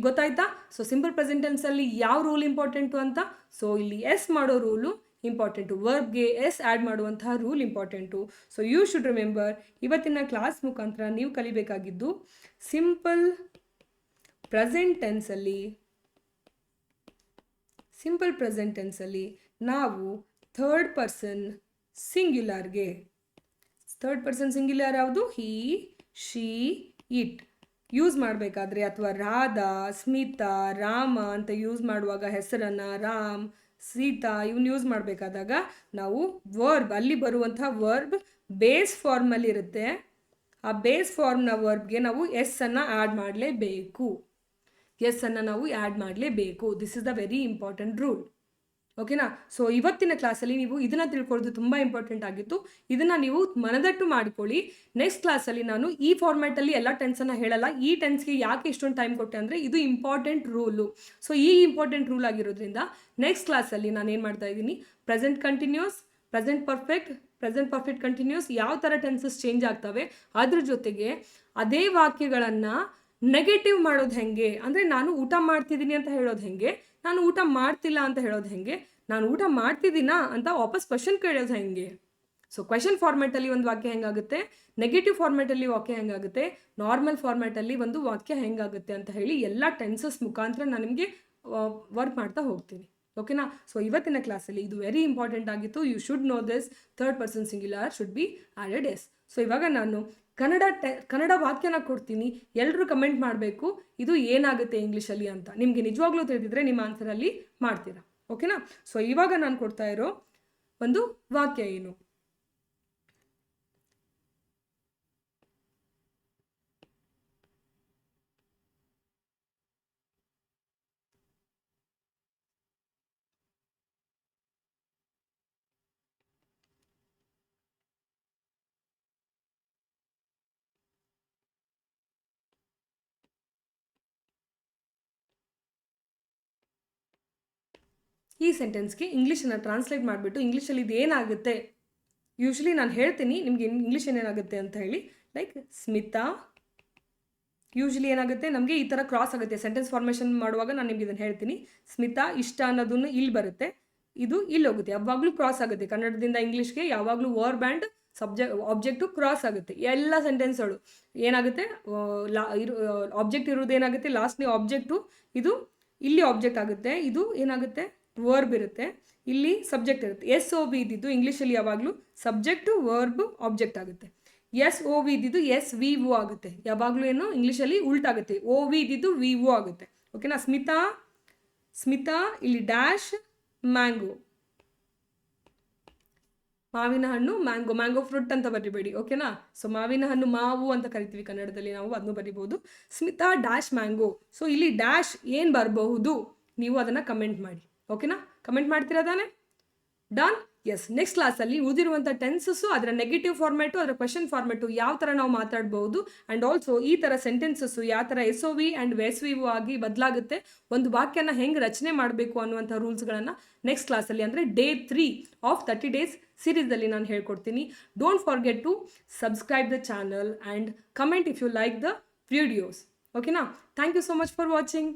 ಗೊತ್ತಾಯ್ತಾ? ಸೊ ಸಿಂಪಲ್ ಪ್ರೆಸೆಂಟೆನ್ಸಲ್ಲಿ ಯಾವ ರೂಲ್ ಇಂಪಾರ್ಟೆಂಟು ಅಂತ? ಸೊ ಇಲ್ಲಿ ಎಸ್ ಮಾಡೋ ರೂಲು ಇಂಪಾರ್ಟೆಂಟು. ವರ್ಬ್ಗೆ ಎಸ್ ಆ್ಯಡ್ ಮಾಡುವಂತಹ rule important. So you should remember ಇವತ್ತಿನ ಕ್ಲಾಸ್ ಮುಖಾಂತರ ನೀವು ಕಲಿಬೇಕಾಗಿದ್ದು ಸಿಂಪಲ್ ಪ್ರೆಸೆಂಟ್ ಟೆನ್ಸಲ್ಲಿ, ಸಿಂಪಲ್ ಪ್ರೆಸೆಂಟ್ ಟೆನ್ಸಲ್ಲಿ ನಾವು ಥರ್ಡ್ ಪರ್ಸನ್ ಸಿಂಗ್ಯುಲರ್ಗೆ, ಥರ್ಡ್ ಪರ್ಸನ್ ಸಿಂಗ್ಯುಲರ್ ಯಾವುದು? He, she, it. ಯೂಸ್ ಮಾಡಬೇಕಾದ್ರೆ ಅಥವಾ ರಾಧಾ, ಸ್ಮಿತಾ, ರಾಮ ಅಂತ ಯೂಸ್ ಮಾಡುವಾಗ ಹೆಸರನ್ನು ರಾಮ್ ಸೀತಾ ಇವನ್ನ ಯೂಸ್ ಮಾಡಬೇಕಾದಾಗ ನಾವು ವರ್ಬ್ ಅಲ್ಲಿ ಬರುವಂಥ ವರ್ಬ್ ಬೇಸ್ ಫಾರ್ಮಲ್ಲಿ ಇರುತ್ತೆ. ಆ ಬೇಸ್ ಫಾರ್ಮ್ನ ವರ್ಬ್ಗೆ ನಾವು ಎಸ್ ಅನ್ನು ಆ್ಯಡ್ ಮಾಡಲೇಬೇಕು. ಎಸ್ ಅನ್ನು ನಾವು ಆ್ಯಡ್ ಮಾಡಲೇಬೇಕು. This is the very important rule ಓಕೆನಾ? ಸೊ ಇವತ್ತಿನ ಕ್ಲಾಸಲ್ಲಿ ನೀವು ಇದನ್ನು ತಿಳ್ಕೊಳ್ಳೋದು ತುಂಬ ಇಂಪಾರ್ಟೆಂಟ್ ಆಗಿತ್ತು. ಇದನ್ನು ನೀವು ಮನದಟ್ಟು ಮಾಡಿಕೊಳ್ಳಿ. ನೆಕ್ಸ್ಟ್ ಕ್ಲಾಸಲ್ಲಿ ನಾನು ಈ ಫಾರ್ಮ್ಯಾಟಲ್ಲಿ ಎಲ್ಲ ಟೆನ್ಸನ್ನು ಹೇಳಲ್ಲ. ಈ ಟೆನ್ಸ್ಗೆ ಯಾಕೆ ಇಷ್ಟೊಂದು ಟೈಮ್ ಕೊಟ್ಟೆ ಅಂದರೆ ಇದು ಇಂಪಾರ್ಟೆಂಟ್ ರೂಲು ಸೊ ಈ ಇಂಪಾರ್ಟೆಂಟ್ ರೂಲ್ ಆಗಿರೋದ್ರಿಂದ ನೆಕ್ಸ್ಟ್ ಕ್ಲಾಸಲ್ಲಿ ನಾನು ಏನು ಮಾಡ್ತಾ ಇದ್ದೀನಿ? Present continuous present perfect present perfect continuous ಯಾವ ಥರ ಟೆನ್ಸಸ್ ಚೇಂಜ್ ಆಗ್ತವೆ, ಅದ್ರ ಜೊತೆಗೆ ಅದೇ ವಾಕ್ಯಗಳನ್ನು ನೆಗೆಟಿವ್ ಮಾಡೋದು ಹೆಂಗೆ? ಅಂದರೆ ನಾನು ಊಟ ಮಾಡ್ತಿದ್ದೀನಿ ಅಂತ ಹೇಳೋದು ಹೆಂಗೆ? ನಾನು ಊಟ ಮಾಡ್ತಿಲ್ಲ ಅಂತ ಹೇಳೋದು ಹೆಂಗೆ? ನಾನು ಊಟ ಮಾಡ್ತಿದ್ದೀನಾ ಅಂತ ವಾಪಸ್ ಕ್ವಶನ್ ಕೇಳೋದು ಹೆಂಗೆ? ಸೊ ಕ್ವೆಶನ್ ಫಾರ್ಮ್ಯಾಟಲ್ಲಿ ಒಂದು ವಾಕ್ಯ ಹೆಂಗಾಗುತ್ತೆ? ನೆಗೆಟಿವ್ ಫಾರ್ಮ್ಯಾಟಲ್ಲಿ ವಾಕ್ಯ ಹೆಂಗಾಗುತ್ತೆ? ನಾರ್ಮಲ್ ಫಾರ್ಮ್ಯಾಟಲ್ಲಿ ಒಂದು ವಾಕ್ಯ ಹೆಂಗಾಗುತ್ತೆ ಅಂತ ಹೇಳಿ ಎಲ್ಲ ಟೆನ್ಸಸ್ ಮುಖಾಂತರ ನಾನು ನಿಮಗೆ ವರ್ಕ್ ಮಾಡ್ತಾ ಹೋಗ್ತೀನಿ. ಓಕೆನಾ ಸೊ ಇವತ್ತಿನ ಕ್ಲಾಸಲ್ಲಿ ಇದು ವೆರಿ ಇಂಪಾರ್ಟೆಂಟ್ ಆಗಿತ್ತು. You should know this third person singular should be added S so ಇವಾಗ ನಾನು ಕನ್ನಡ ಟೆ, ಕನ್ನಡ ವಾಕ್ಯನ ಕೊಡ್ತೀನಿ ಎಲ್ಲರೂ ಕಮೆಂಟ್ ಮಾಡಬೇಕು, ಇದು ಏನಾಗುತ್ತೆ ಇಂಗ್ಲೀಷಲ್ಲಿ ಅಂತ. ನಿಮಗೆ ನಿಜವಾಗ್ಲೂ ತಿಳಿದಿದ್ರೆ ನಿಮ್ಮ ಆನ್ಸರಲ್ಲಿ ಮಾಡ್ತೀರಾ. ಓಕೆನಾ ಸೊ ಇವಾಗ ನಾನು ಕೊಡ್ತಾ ಇರೋ ಒಂದು ವಾಕ್ಯ ಏನು? ಈ ಸೆಂಟೆನ್ಸ್ಗೆ ಇಂಗ್ಲೀಷನ್ನು ಟ್ರಾನ್ಸ್ಲೇಟ್ ಮಾಡಿಬಿಟ್ಟು ಇಂಗ್ಲೀಷಲ್ಲಿ ಇದೇನಾಗುತ್ತೆ? ಯೂಶ್ವಲಿ ನಾನು ಹೇಳ್ತೀನಿ, ನಿಮಗೆ ಇಂಗ್ಲೀಷ್ ಏನೇನಾಗುತ್ತೆ ಅಂತ ಹೇಳಿ. ಲೈಕ್ ಸ್ಮಿತಾ ಯೂಶ್ವಲಿ ಏನಾಗುತ್ತೆ? ನಮಗೆ ಈ ಥರ ಕ್ರಾಸ್ ಆಗುತ್ತೆ. ಸೆಂಟೆನ್ಸ್ ಫಾರ್ಮೇಷನ್ ಮಾಡುವಾಗ ನಾನು ನಿಮ್ಗೆ ಇದನ್ನು ಹೇಳ್ತೀನಿ. ಸ್ಮಿತಾ ಇಷ್ಟ ಅನ್ನೋದನ್ನು ಇಲ್ಲಿ ಬರುತ್ತೆ. ಇದು ಇಲ್ಲಿ ಹೋಗುತ್ತೆ. ಯಾವಾಗಲೂ ಕ್ರಾಸ್ ಆಗುತ್ತೆ. ಕನ್ನಡದಿಂದ ಇಂಗ್ಲೀಷ್ಗೆ ಯಾವಾಗಲೂ verb and subject object cross ಆಗುತ್ತೆ. ಎಲ್ಲ ಸೆಂಟೆನ್ಸ್ಗಳು ಏನಾಗುತ್ತೆ? ಲಾ, ಇರು ಆಬ್ಜೆಕ್ಟ್ ಇರೋದು ಏನಾಗುತ್ತೆ? ಲಾಸ್ಟ್ನೇ ಆಬ್ಜೆಕ್ಟು ಇದು ಇಲ್ಲಿ ಆಬ್ಜೆಕ್ಟ್ ಆಗುತ್ತೆ. ಇದು ಏನಾಗುತ್ತೆ? ವರ್ಬ್ ಇರುತ್ತೆ. ಇಲ್ಲಿ ಸಬ್ಜೆಕ್ಟ್ ಇರುತ್ತೆ. ಎಸ್ ಓ ಬಿ ಇದ್ದಿದ್ದು ಇಂಗ್ಲೀಷಲ್ಲಿ ಯಾವಾಗಲೂ ಸಬ್ಜೆಕ್ಟು ವರ್ಬ್ ಆಬ್ಜೆಕ್ಟ್ ಆಗುತ್ತೆ. ಎಸ್ ಓ ವಿ ಇದ್ದಿದ್ದು ಎಸ್ ವಿ ಒ ಆಗುತ್ತೆ. ಯಾವಾಗಲೂ ಏನು? ಇಂಗ್ಲೀಷಲ್ಲಿ ಉಲ್ಟಾಗುತ್ತೆ. ಓ ವಿ ಇದ್ದಿದ್ದು ವಿ ಒ ಆಗುತ್ತೆ. ಓಕೆನಾ ಸ್ಮಿತಾ ಸ್ಮಿತಾ, ಇಲ್ಲಿ ಡ್ಯಾಶ್ ಮ್ಯಾಂಗೋ ಮಾವಿನ ಹಣ್ಣು ಮ್ಯಾಂಗೋ ಮ್ಯಾಂಗೋ ಫ್ರೂಟ್ ಅಂತ ಬರಿಬೇಡಿ. ಓಕೆನಾ ಸೊ ಮಾವಿನ ಹಣ್ಣು ಮಾವು ಅಂತ ಕರಿತೀವಿ ಕನ್ನಡದಲ್ಲಿ ನಾವು ಅದನ್ನು ಬರಿಬೋದು. ಸ್ಮಿತಾ ಡ್ಯಾಶ್ ಮ್ಯಾಂಗೋ ಸೊ ಇಲ್ಲಿ ಡ್ಯಾಶ್ ಏನು ಬರಬಹುದು? ನೀವು ಅದನ್ನು ಕಮೆಂಟ್ ಮಾಡಿ. ಓಕೆನಾ? ಕಮೆಂಟ್ ಮಾಡ್ತೀರಾ ತಾನೆ? ಡನ್ ಎಸ್ ನೆಕ್ಸ್ಟ್ ಕ್ಲಾಸಲ್ಲಿ ಉಳಿದಿರುವಂಥ ಟೆನ್ಸಸ್ಸು ಅದರ ನೆಗೆಟಿವ್ ಫಾರ್ಮೆಟು ಅದರ ಕ್ವೆಶನ್ ಫಾರ್ಮೆಟು ಯಾವ ಥರ ನಾವು ಮಾತಾಡ್ಬೋದು? ಆ್ಯಂಡ್ ಆಲ್ಸೋ ಈ ಥರ ಸೆಂಟೆನ್ಸಸ್ಸು ಯಾವ ಥರ ಎಸ್ ಒ ವಿ ಆ್ಯಂಡ್ ವೆಸ್ ವಿ ಆಗಿ ಬದಲಾಗುತ್ತೆ? ಒಂದು ವಾಕ್ಯನ ಹೆಂಗೆ ರಚನೆ ಮಾಡಬೇಕು ಅನ್ನುವಂಥ ರೂಲ್ಸ್ಗಳನ್ನು ನೆಕ್ಸ್ಟ್ ಕ್ಲಾಸಲ್ಲಿ ಅಂದರೆ day three of thirty days ಸೀರೀಸಲ್ಲಿ ನಾನು ಹೇಳ್ಕೊಡ್ತೀನಿ. Don't forget to subscribe the channel and comment if you like the videos ಓಕೆನಾ thank you so much for watching